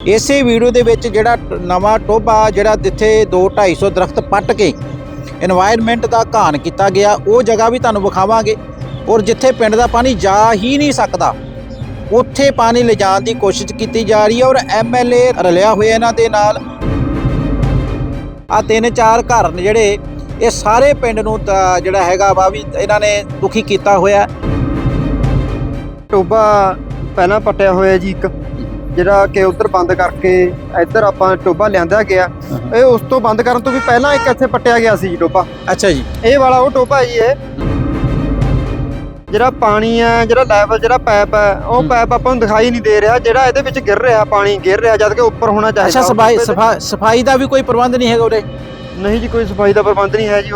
ਇਸੇ ਵੀਡੀਓ ਦੇ ਵਿੱਚ ਜਿਹੜਾ ਨਵਾਂ ਟੋਭਾ, ਜਿਹੜਾ ਜਿੱਥੇ 2-250 ਦਰਖਤ ਪੱਟ ਕੇ এনवायरमेंट ਦਾ ਘਾਣ ਕੀਤਾ ਗਿਆ, ਉਹ ਜਗ੍ਹਾ ਵੀ ਤੁਹਾਨੂੰ ਵਿਖਾਵਾਂਗੇ। ਔਰ ਜਿੱਥੇ ਪਿੰਡ ਦਾ ਪਾਣੀ ਜਾ ਹੀ ਨਹੀਂ ਸਕਦਾ, ਉੱਥੇ ਪਾਣੀ ਲਿਜਾਣ ਦੀ ਕੋਸ਼ਿਸ਼ ਕੀਤੀ ਜਾ ਰਹੀ ਹੈ ਔਰ ਐਮਐਲਏ ਰਲਿਆ ਹੋਇਆ ਇਹਨਾਂ ਦੇ ਨਾਲ। ਆ ਤਿੰਨ ਚਾਰ ਘਰ ਨੇ ਜਿਹੜੇ, ਇਹ ਸਾਰੇ ਪਿੰਡ ਨੂੰ ਜਿਹੜਾ ਹੈਗਾ ਵਾ ਵੀ ਇਹਨਾਂ ਨੇ ਦੁਖੀ ਕੀਤਾ ਹੋਇਆ। ਟੋਬਾ ਪਹਿਲਾਂ ਪਟਿਆ ਹੋਇਆ ਜੀ ਇੱਕ। ਜਿਹੜਾ ਕਿ ਉਧਰ ਬੰਦ ਕਰਕੇ ਇੱਧਰ ਆਪਾਂ ਟੋਬਾ ਲਿਆਂਦਾ ਗਿਆ ਇਹ ਉਸ ਤੋਂ ਬੰਦ ਕਰਨ ਤੋਂ ਵੀ ਪਹਿਲਾਂ ਇੱਕ ਇੱਥੇ ਪੱਟਿਆ ਗਿਆ ਸੀ ਜੀ ਟੋਬਾ ਅੱਛਾ ਜੀ। ਇਹ ਵਾਲਾ ਉਹ ਟੋਬਾ ਜੀ ਇਹ। ਜਿਹੜਾ ਪਾਣੀ ਹੈ ਜਿਹੜਾ ਲੈਵਲ ਜਿਹੜਾ ਪਾਈਪ ਹੈ ਉਹ। ਪਾਈਪ ਆਪਾਂ ਨੂੰ ਦਿਖਾਈ ਨਹੀਂ ਦੇ ਰਿਹਾ ਜਿਹੜਾ ਇਹਦੇ ਵਿੱਚ ਗਿਰ ਰਿਹਾ ਪਾਣੀ ਗਿਰ ਰਿਹਾ ਜਦ ਕਿ ਉੱਪਰ ਹੋਣਾ ਚਾਹੀਦਾ। ਅੱਛਾ ਸਫ਼ਾਈ ਦਾ ਵੀ ਕੋਈ ਪ੍ਰਬੰਧ ਨਹੀਂ ਹੈਗਾ ਉਰੇ? ਨਹੀਂ ਜੀ ਕੋਈ ਸਫ਼ਾਈ ਦਾ ਪ੍ਰਬੰਧ ਨਹੀਂ ਹੈ ਜੀ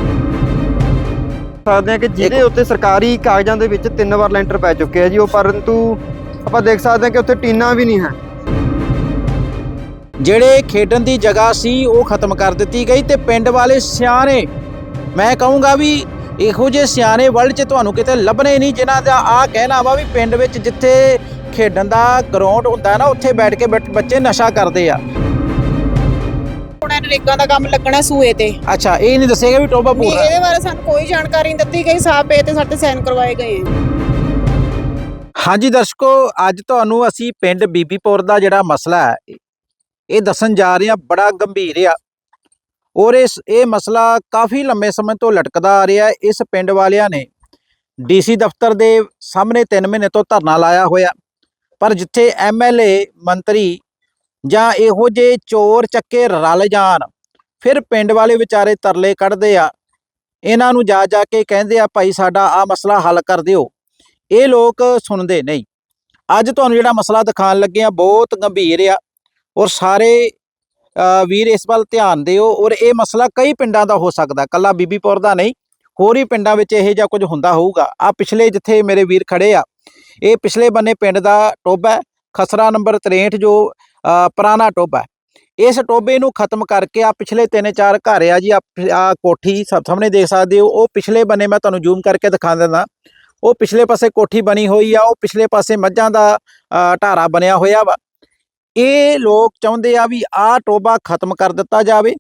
ਸਕਦੇ ਆ ਕਿ ਜਿਹਦੇ ਉੱਤੇ ਸਰਕਾਰੀ ਕਾਗਜ਼ਾਂ ਦੇ ਵਿੱਚ ਤਿੰਨ ਵਾਰ ਲੈਂਟਰ ਪੈ ਚੁੱਕੇ ਆ ਜੀ ਉਹ ਪਰੰਤੂ ਆਪਾਂ ਦੇਖ ਸਕਦੇ ਹਾਂ ਕਿ ਉੱਥੇ ਟੀਨਾ ਵੀ ਨਹੀਂ ਹੈ। ਜਿਹੜੇ ਖੇਡਣ ਦੀ ਜਗ੍ਹਾ ਸੀ ਉਹ ਖਤਮ ਕਰ ਦਿੱਤੀ ਗਈ ਤੇ ਪਿੰਡ ਵਾਲੇ ਸਿਆਣੇ ਮੈਂ ਕਹੂੰਗਾ ਵੀ ਇਹੋ ਜਿਹੇ ਸਿਆਣੇ ਵਰਲਡ 'ਚ ਤੁਹਾਨੂੰ ਕਿਤੇ ਲੱਭਣੇ ਨਹੀਂ ਜਿਨ੍ਹਾਂ ਦਾ ਆ ਕਹਿਣਾ ਵਾ ਵੀ ਪਿੰਡ ਵਿੱਚ ਜਿੱਥੇ ਖੇਡਣ ਦਾ ਗਰਾਊਂਡ ਹੁੰਦਾ ਨਾ ਉੱਥੇ ਬੈਠ ਕੇ ਬੱਚ- ਨਸ਼ਾ ਕਰਦੇ ਆ। ਹੁਣ ਨਰੇਗਾ ਦਾ ਕੰਮ ਲੱਗਣਾ ਸੂਏ ਤੇ। ਅੱਛਾ ਇਹ ਨਹੀਂ ਦੱਸੇਗਾ ਵੀ ਟੋਬਾ ਨਹੀਂ ਪੂਰਾ ਇਹਦੇ ਬਾਰੇ ਸਾਨੂੰ ਕੋਈ ਜਾਣਕਾਰੀ ਨਹੀਂ ਦਿੱਤੀ ਗਈ ਸਾਹ ਪੇ ਤੇ ਸਾਡੇ ਸਾਈਨ ਕਰਵਾਏ ਗਏ ਹਾਂਜੀ ਦਰਸ਼ਕੋ ਅੱਜ ਤੁਹਾਨੂੰ ਅਸੀਂ ਪਿੰਡ ਬੀਬੀਪੁਰ ਦਾ ਜਿਹੜਾ ਮਸਲਾ ਹੈ ਇਹ ਦੱਸਣ ਜਾ ਰਹੇ ਹਾਂ, ਬੜਾ ਗੰਭੀਰ ਆ। ਔਰ ਇਸ, ਇਹ ਮਸਲਾ ਕਾਫੀ ਲੰਮੇ ਸਮੇਂ ਤੋਂ ਲਟਕਦਾ ਆ ਰਿਹਾ ਇਸ ਪਿੰਡ ਵਾਲਿਆਂ ਨੇ ਡੀਸੀ ਦਫ਼ਤਰ ਦੇ ਸਾਹਮਣੇ 3 ਮਹੀਨੇ ਤੋਂ ਧਰਨਾ ਲਾਇਆ ਹੋਇਆ। ਪਰ ਜਿੱਥੇ ਐਮਐਲਏ ਮੰਤਰੀ ਜਾਂ ਇਹੋ ਜਿਹੇ ਚੋਰ ਚੱਕੇ ਰਲ ਜਾਣ, ਫਿਰ ਪਿੰਡ ਵਾਲੇ ਵਿਚਾਰੇ ਤਰਲੇ ਕੱਢਦੇ ਆ। ਇਹਨਾਂ ਨੂੰ ਜਾ ਜਾ ਕੇ ਕਹਿੰਦੇ ਆ, ਭਾਈ ਸਾਡਾ ਆ ਮਸਲਾ ਹੱਲ ਕਰ ਦਿਓ। ਇਹ ਲੋਕ ਸੁਣਦੇ ਨਹੀਂ। ਅੱਜ ਤੁਹਾਨੂੰ ਜਿਹੜਾ ਮਸਲਾ ਦਿਖਾਉਣ ਲੱਗੇ ਆ ਬਹੁਤ ਗੰਭੀਰ ਆ। ਔਰ ਸਾਰੇ ਵੀਰ ਇਸ ਵੱਲ ਧਿਆਨ ਦਿਓ ਔਰ ਇਹ ਮਸਲਾ ਕਈ ਪਿੰਡਾਂ ਦਾ ਹੋ ਸਕਦਾ। ਕੱਲਾ ਬੀਬੀਪੁਰ ਦਾ ਨਹੀਂ, ਹੋਰ ਹੀ ਪਿੰਡਾਂ ਵਿੱਚ ਇਹੋ ਜਿਹਾ ਕੁਝ ਹੁੰਦਾ ਹੋਊਗਾ। ਆ ਪਿਛਲੇ ਜਿੱਥੇ ਮੇਰੇ ਵੀਰ ਖੜੇ ਆ, ਇਹ ਪਿਛਲੇ ਬੰਨੇ ਪਿੰਡ ਦਾ ਟੋਬਾ ਖਸਰਾ ਨੰਬਰ 63 ਜੋ ਪੁਰਾਣਾ ਟੋਬਾ ਇਸ ਟੋਬੇ ਨੂੰ ਖਤਮ ਕਰਕੇ ਆ ਪਿਛਲੇ ਤਿੰਨ ਚਾਰ ਘਰ ਆ ਜੀ ਆ ਕੋਠੀ ਸਭ ਸਾਹਮਣੇ ਦੇਖ ਸਕਦੇ ਹੋ, ਉਹ ਪਿਛਲੇ ਬੰਨੇ ਮੈਂ ਤੁਹਾਨੂੰ ਜ਼ੂਮ ਕਰਕੇ ਦਿਖਾ ਦਿੰਦਾ। ਉਹ ਪਿਛਲੇ ਪਾਸੇ ਕੋਠੀ ਬਣੀ ਹੋਈ ਆ, ਉਹ ਪਿਛਲੇ ਪਾਸੇ ਮੱਝਾਂ ਦਾ ਢਾਰਾ ਬਣਿਆ ਹੋਇਆ ਵਾ। ਇਹ ਲੋਕ ਚਾਹੁੰਦੇ ਆ ਵੀ ਆਹ ਟੋਬਾ ਖਤਮ ਕਰ ਦਿੱਤਾ ਜਾਵੇ।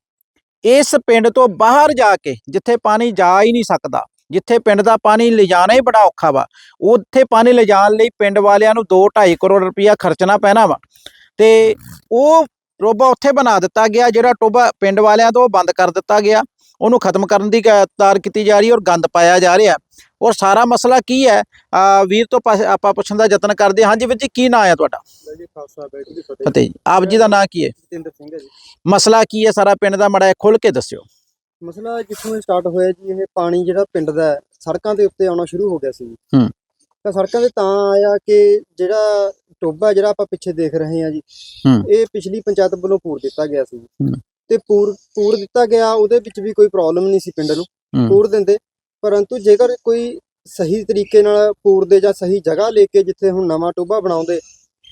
ਇਸ ਪਿੰਡ ਤੋਂ ਬਾਹਰ ਜਾ ਕੇ ਜਿੱਥੇ ਪਾਣੀ ਜਾ ਹੀ ਨਹੀਂ ਸਕਦਾ, ਜਿੱਥੇ ਪਿੰਡ ਦਾ ਪਾਣੀ ਲਿਜਾਣਾ ਹੀ ਬੜਾ ਔਖਾ ਵਾ, ਉੱਥੇ ਪਾਣੀ ਲਿਜਾਣ ਲਈ ਪਿੰਡ ਵਾਲਿਆਂ ਨੂੰ 2.5 ਕਰੋੜ ਰੁਪਇਆ ਖਰਚਣਾ ਪੈਣਾ ਵਾ। ਤੇ ਉਹ ਟੋਬਾ ਉੱਥੇ ਬਣਾ ਦਿੱਤਾ ਗਿਆ ਜਿਹੜਾ ਟੋਬਾ ਪਿੰਡ ਵਾਲਿਆਂ ਤੋਂ ਬੰਦ ਕਰ ਦਿੱਤਾ ਗਿਆ। ਉਹਨੂੰ ਖਤਮ ਕਰਨ ਦੀ ਤਾਰ ਕੀਤੀ ਜਾ ਰਹੀ ਹੈ ਔਰ ਗੰਦ ਪਾਇਆ ਜਾ ਰਿਹਾ ਔਰ ਸਾਰਾ ਮਸਲਾ ਕੀ ਹੈ? ਵੀਰ ਤੋਂ ਆਪਾਂ ਪੁੱਛਣ ਦਾ ਯਤਨ ਕਰਦੇ ਹਾਂ। ਹਾਂਜੀ ਵੀਰ ਜੀ ਕੀ ਨਾਂ ਹੈ ਤੁਹਾਡਾ? ਜੀ ਫਤਿਹ। ਜੀ। ਆਪ ਜੀ ਦਾ ਨਾਂ ਕੀ ਹੈ? ਜਤਿੰਦਰ ਸਿੰਘ ਹੈ ਜੀ। ਮਸਲਾ ਕੀ ਹੈ ਸਾਰਾ ਪਿੰਡ ਦਾ? ਮੜਾ ਖੁੱਲ ਕੇ ਦੱਸਿਓ। ਮਸਲਾ ਜਿੱਥੋਂ ਸਟਾਰਟ ਹੋਇਆ ਜੀ ਇਹ ਪਾਣੀ ਜਿਹੜਾ ਪਿੰਡ ਦਾ ਹੈ, ਸੜਕਾਂ ਦੇ ਉੱਤੇ ਆਉਣਾ ਸ਼ੁਰੂ ਹੋ ਗਿਆ ਸੀ ਹੂੰ। ਤਾਂ ਸੜਕਾਂ ਤੇ ਤਾਂ ਆਇਆ ਕਿ ਜਿਹੜਾ ਟੋਬਾ ਜਿਹੜਾ ਆਪਾਂ ਪਿੱਛੇ ਦੇਖ ਰਹੇ ਹਾਂ ਜੀ। ਇਹ ਪਿਛਲੀ ਪੰਚਾਇਤ ਵੱਲੋਂ ਪੂਰ ਦਿੱਤਾ ਗਿਆ ਸੀ। ਤੇ ਪੂਰ ਪੂਰ ਦਿੱਤਾ ਗਿਆ ਉਹਦੇ ਵਿੱਚ ਵੀ ਕੋਈ ਪ੍ਰੋਬਲਮ ਨਹੀਂ ਸੀ ਪਿੰਡ ਨੂੰ। ਪੂਰ ਦਿੰਦੇ ਪਰੰਤੂ ਜੇਕਰ ਕੋਈ ਸਹੀ ਤਰੀਕੇ ਨਾਲ ਪੂਰ ਦੇ ਜਾਂ ਸਹੀ ਜਗ੍ਹਾ ਲੈ ਕੇ ਜਿੱਥੇ ਹੁਣ ਨਵਾਂ ਟੋਬਾ ਬਣਾਉਂਦੇ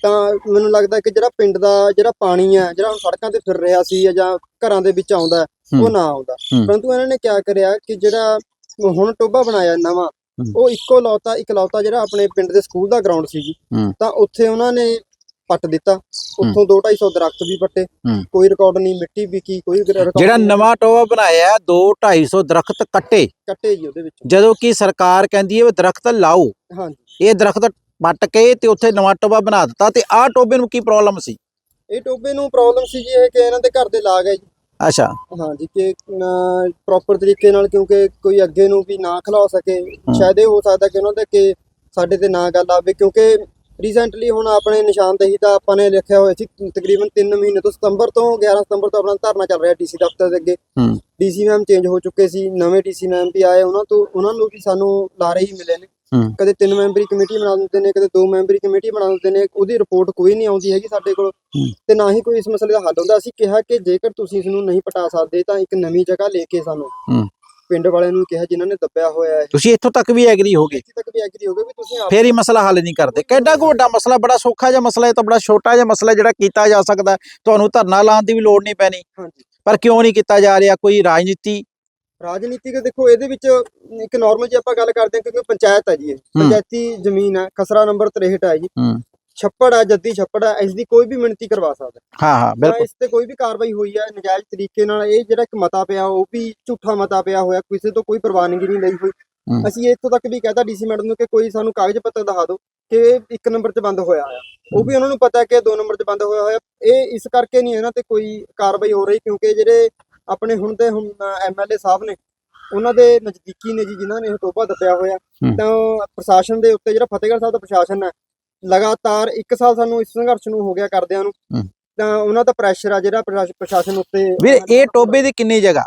ਤਾਂ ਮੈਨੂੰ ਲੱਗਦਾ ਕਿ ਜਿਹੜਾ ਪਿੰਡ ਦਾ ਜਿਹੜਾ ਪਾਣੀ ਹੈ ਜਿਹੜਾ ਹੁਣ ਸੜਕਾਂ ਤੇ ਫਿਰ ਰਿਹਾ ਸੀ ਜਾਂ ਘਰਾਂ ਦੇ ਵਿੱਚ ਆਉਂਦਾ ਉਹ। ਨਾ ਆਉਂਦਾ। ਪਰੰਤੂ ਇਹਨਾਂ ਨੇ ਕਿਆ ਕਰਿਆ ਕਿ ਜਿਹੜਾ ਹੁਣ ਟੋਬਾ ਬਣਾਇਆ ਨਵਾਂ। ਉਹ ਇੱਕੋ ਲੌਤਾ ਇਕਲੌਤਾ ਜਿਹੜਾ ਆਪਣੇ ਪਿੰਡ ਦੇ ਸਕੂਲ ਦਾ ਗਰਾਊਂਡ ਸੀ ਜੀ। ਤਾਂ ਉੱਥੇ ਉਹਨਾਂ ਨੇ ਪੱਟ ਦਿੱਤਾ। ਉੱਥੋਂ 2-250 ਦਰਖਤ ਵੀ ਪੱਟੇ। ਕੋਈ ਰਿਕਾਰਡ ਨਹੀਂ ਮਿੱਟੀ ਵਿਕੀ ਕੋਈ ਰਿਕਾਰਡ ਜਿਹੜਾ ਨਵਾਂ ਟੋਬਾ ਬਣਾਇਆ 2 250 ਦਰਖਤ ਕੱਟੇ। ਕੱਟੇ ਜੀ ਉਹਦੇ ਵਿੱਚ। ਜਦੋਂ ਕਿ ਸਰਕਾਰ ਕਹਿੰਦੀ ਹੈ ਵੀ ਦਰਖਤ ਲਾਓ। ਹਾਂਜੀ। ਇਹ ਦਰਖਤ ਪੱਟ ਕੇ ਤੇ ਉੱਥੇ ਨਵਾਂ ਟੋਬਾ ਬਣਾ ਦਿੱਤਾ ਤੇ ਆਹ ਟੋਬੇ ਨੂੰ ਕੀ ਪ੍ਰੋਬਲਮ ਸੀ? ਇਹ ਟੋਬੇ ਨੂੰ ਪ੍ਰੋਬਲਮ ਸੀ ਜੀ ਇਹ ਕਿ ਇਹਨਾਂ ਦੇ ਘਰ ਦੇ ਲਾਗ ਹੈ ਜੀ। ਅੱਛਾ। ਹਾਂਜੀ ਕਿ ਪ੍ਰੋਪਰ ਤਰੀਕੇ ਨਾਲ ਕਿਉਂਕਿ ਕੋਈ ਅੱਗੇ ਨੂੰ ਵੀ ਨਾ ਖਲਾ ਸਕੇ। ਸ਼ਾਇਦ ਇਹ ਹੋ ਸਕਦਾ ਕਿ ਉਹਨਾਂ ਦੇ ਕਿ ਸਾਡੇ ਤੇ ਨਾ ਗੱਲ ਆਵੇ ਕਿਉਂਕਿ ਰੀਸੈਂਟਲੀ ਹੁਣ ਆਪਣੇ ਨਿਸ਼ਾਨਦੇਹੀ ਦਾ ਆਪਾਂ ਨੇ ਲਿਖਿਆ ਹੋਇਆ ਸੀ ਤਕਰੀਬਨ 3 ਮਹੀਨੇ ਤੋਂ ਸਤੰਬਰ ਤੋਂ 11 ਸਤੰਬਰ ਤੋਂ ਆਪਣਾ ਧਰਨਾ ਚੱਲ ਰਿਹਾ ਡੀਸੀ ਦਫ਼ਤਰ ਦੇ ਅੱਗੇ। ਡੀਸੀ ਮੈਮ ਚੇਂਜ ਹੋ ਚੁੱਕੇ ਸੀ ਨਵੇਂ ਡੀਸੀ ਮੈਮ ਵੀ ਆਏ ਉਹਨਾਂ ਤੋਂ ਉਹਨਾਂ ਨੂੰ ਵੀ ਸਾਨੂੰ ਲਾਰੇ ਹੀ ਮਿਲੇ ਨੇ। ਕਦੇ ਤਿੰਨ ਮੈਂਬਰੀ ਕਮੇਟੀ ਬਣਾ ਦਿੰਦੇ ਨੇ ਕਦੇ ਦੋ ਮੈਂਬਰੀ ਕਮੇਟੀ ਬਣਾ ਦਿੰਦੇ ਨੇ ਉਹਦੀ ਰਿਪੋਰਟ ਕੋਈ ਨਹੀਂ ਆਉਂਦੀ ਹੈਗੀ ਸਾਡੇ ਕੋਲ। ਤੇ ਨਾ ਹੀ ਕੋਈ ਇਸ ਮਸਲੇ ਦਾ ਹੱਲ ਹੁੰਦਾ ਅਸੀਂ ਕਿਹਾ ਕਿ ਜੇਕਰ ਤੁਸੀਂ ਇਸ ਨੂੰ ਨਹੀਂ ਪਟਾ ਸਕਦੇ ਤਾਂ ਇੱਕ ਨਵੀਂ ਜਗ੍ਹਾ ਲੈ ਕੇ ਸਾਨੂੰ। ਪਿੰਡ ਵਾਲਿਆਂ ਨੂੰ ਕਿਹਾ ਜਿਨ੍ਹਾਂ ਨੇ ਦੱਬਿਆ ਹੋਇਆ ਹੈ ਤੁਸੀਂ ਇੱਥੋਂ ਤੱਕ ਵੀ ਐਗਰੀ ਹੋ ਗਏ ਇੱਥੇ ਤੱਕ ਵੀ ਐਗਰੀ ਹੋ ਗਏ ਵੀ ਤੁਸੀਂ ਆਪ ਫੇਰ ਹੀ ਮਸਲਾ ਹੱਲ ਨਹੀਂ ਕਰਦੇ। ਕਿੱਡਾ ਕੁ ਵੱਡਾ ਮਸਲਾ ਬੜਾ ਸੌਖਾ ਜਿਹਾ ਮਸਲਾ ਹੈ ਤਾਂ ਬੜਾ ਛੋਟਾ ਜਿਹਾ ਮਸਲਾ ਜਿਹੜਾ ਕੀਤਾ ਜਾ ਸਕਦਾ। ਹੈ। ਤੁਹਾਨੂੰ ਧਰਨਾ ਲਾਉਣ ਦੀ ਵੀ ਲੋੜ ਨਹੀਂ ਪੈਣੀ। ਹਾਂਜੀ। ਪਰ ਕਿਉਂ ਨਹੀਂ ਕੀਤਾ ਜਾ ਰਿਹਾ? ਕੋਈ ਰਾਜਨੀਤੀ? ਰਾਜਨੀਤਿਕ ਦੇਖੋ ਇਹਦੇ ਵਿੱਚ ਇੱਕ ਨਾਰਮਲ ਜੀ ਆਪਾਂ ਗੱਲ ਕਰਦੇ ਹਾਂ ਕਿਉਂਕਿ ਪੰਚਾਇਤ ਹੈ ਜੀ ਇਹ। ਪੰਚਾਇਤੀ ਜ਼ਮੀਨ ਹੈ ਖਸਰਾ ਨੰਬਰ 63 ਹੈ ਜੀ। ਹੂੰ। ਛੱਪੜ ਆ ਜੱਦੀ ਛੱਪੜ ਆ ਇਸ ਦੀ ਕੋਈ ਵੀ ਮਿਣਤੀ ਕਰਵਾ ਸਕਦਾ ਹਾਂ। ਹਾਂ ਬਿਲਕੁਲ। ਇਸ ਤੇ ਕੋਈ ਵੀ ਕਾਰਵਾਈ ਹੋਈ ਹੈ ਨਜਾਇਜ਼ ਤਰੀਕੇ ਨਾਲ ਇਹ ਜਿਹੜਾ ਇੱਕ ਮਤਾ ਪਿਆ ਉਹ ਵੀ ਝੂਠਾ ਮਤਾ ਪਿਆ ਹੋਇਆ ਕਿਸੇ ਤੋਂ ਕੋਈ ਪ੍ਰਵਾਨਗੀ ਨਹੀਂ ਲਈ ਹੋਈ। ਅਸੀਂ ਇੱਥੋਂ ਤੱਕ ਵੀ ਕਹਤਾ ਡੀਸੀ ਮੈਡਮ ਨੂੰ ਕਿ ਕੋਈ ਸਾਨੂੰ ਕਾਗਜ਼ ਪੱਤਰ ਦਿਖਾ ਦਿਓ ਕਿ ਇਹ ਇੱਕ ਨੰਬਰ 'ਚ ਬੰਦ ਹੋਇਆ ਆ। ਉਹ ਵੀ ਉਹਨਾਂ ਨੂੰ ਪਤਾ ਕਿ ਦੋ ਨੰਬਰ 'ਚ ਬੰਦ ਹੋਇਆ ਹੋਇਆ। ਇਹ ਇਸ ਕਰਕੇ ਨਹੀਂ ਇਹਨਾਂ ਤੇ ਕੋਈ ਕਾਰਵਾਈ ਹੋ ਰਹੀ ਕਿਉਂਕਿ ਜਿਹੜੇ ਆਪਣੇ ਹੁਣ ਦੇ ਹੁਣ ਐਮਐਲਏ ਸਾਹਿਬ ਨੇ ਉਹਨਾਂ ਦੇ ਨਜ਼ਦੀਕੀ ਨੇ ਜੀ ਜਿਨ੍ਹਾਂ ਨੇ ਇਹ ਟੋਭਾ ਦੱਬਿਆ ਹੋਇਆ। ਤਾਂ ਪ੍ਰਸ਼ਾਸਨ ਦੇ ਉੱਤੇ ਜਿਹੜਾ ਫਤਿਹਗੜ੍ਹ ਸਾਹਿਬ ਦਾ ਪ੍ਰਸ਼ਾਸਨ ਹੈ ਲਗਾਤਾਰ 1 ਸਾਲ ਸਾਨੂੰ ਇਸ ਸੰਘਰਸ਼ ਨੂੰ ਹੋ ਗਿਆ ਕਰਦਿਆਂ ਨੂੰ। ਤਾਂ ਉਹਨਾਂ ਦਾ ਪ੍ਰੈਸ਼ਰ ਆ ਜਿਹੜਾ ਪ੍ਰਸ਼ਾਸ- ਪ੍ਰਸ਼ਾਸਨ ਉੱਤੇ ਵੀਰ ਇਹ ਟੋਬੇ ਦੀ ਕਿੰਨੀ ਜਗ੍ਹਾ?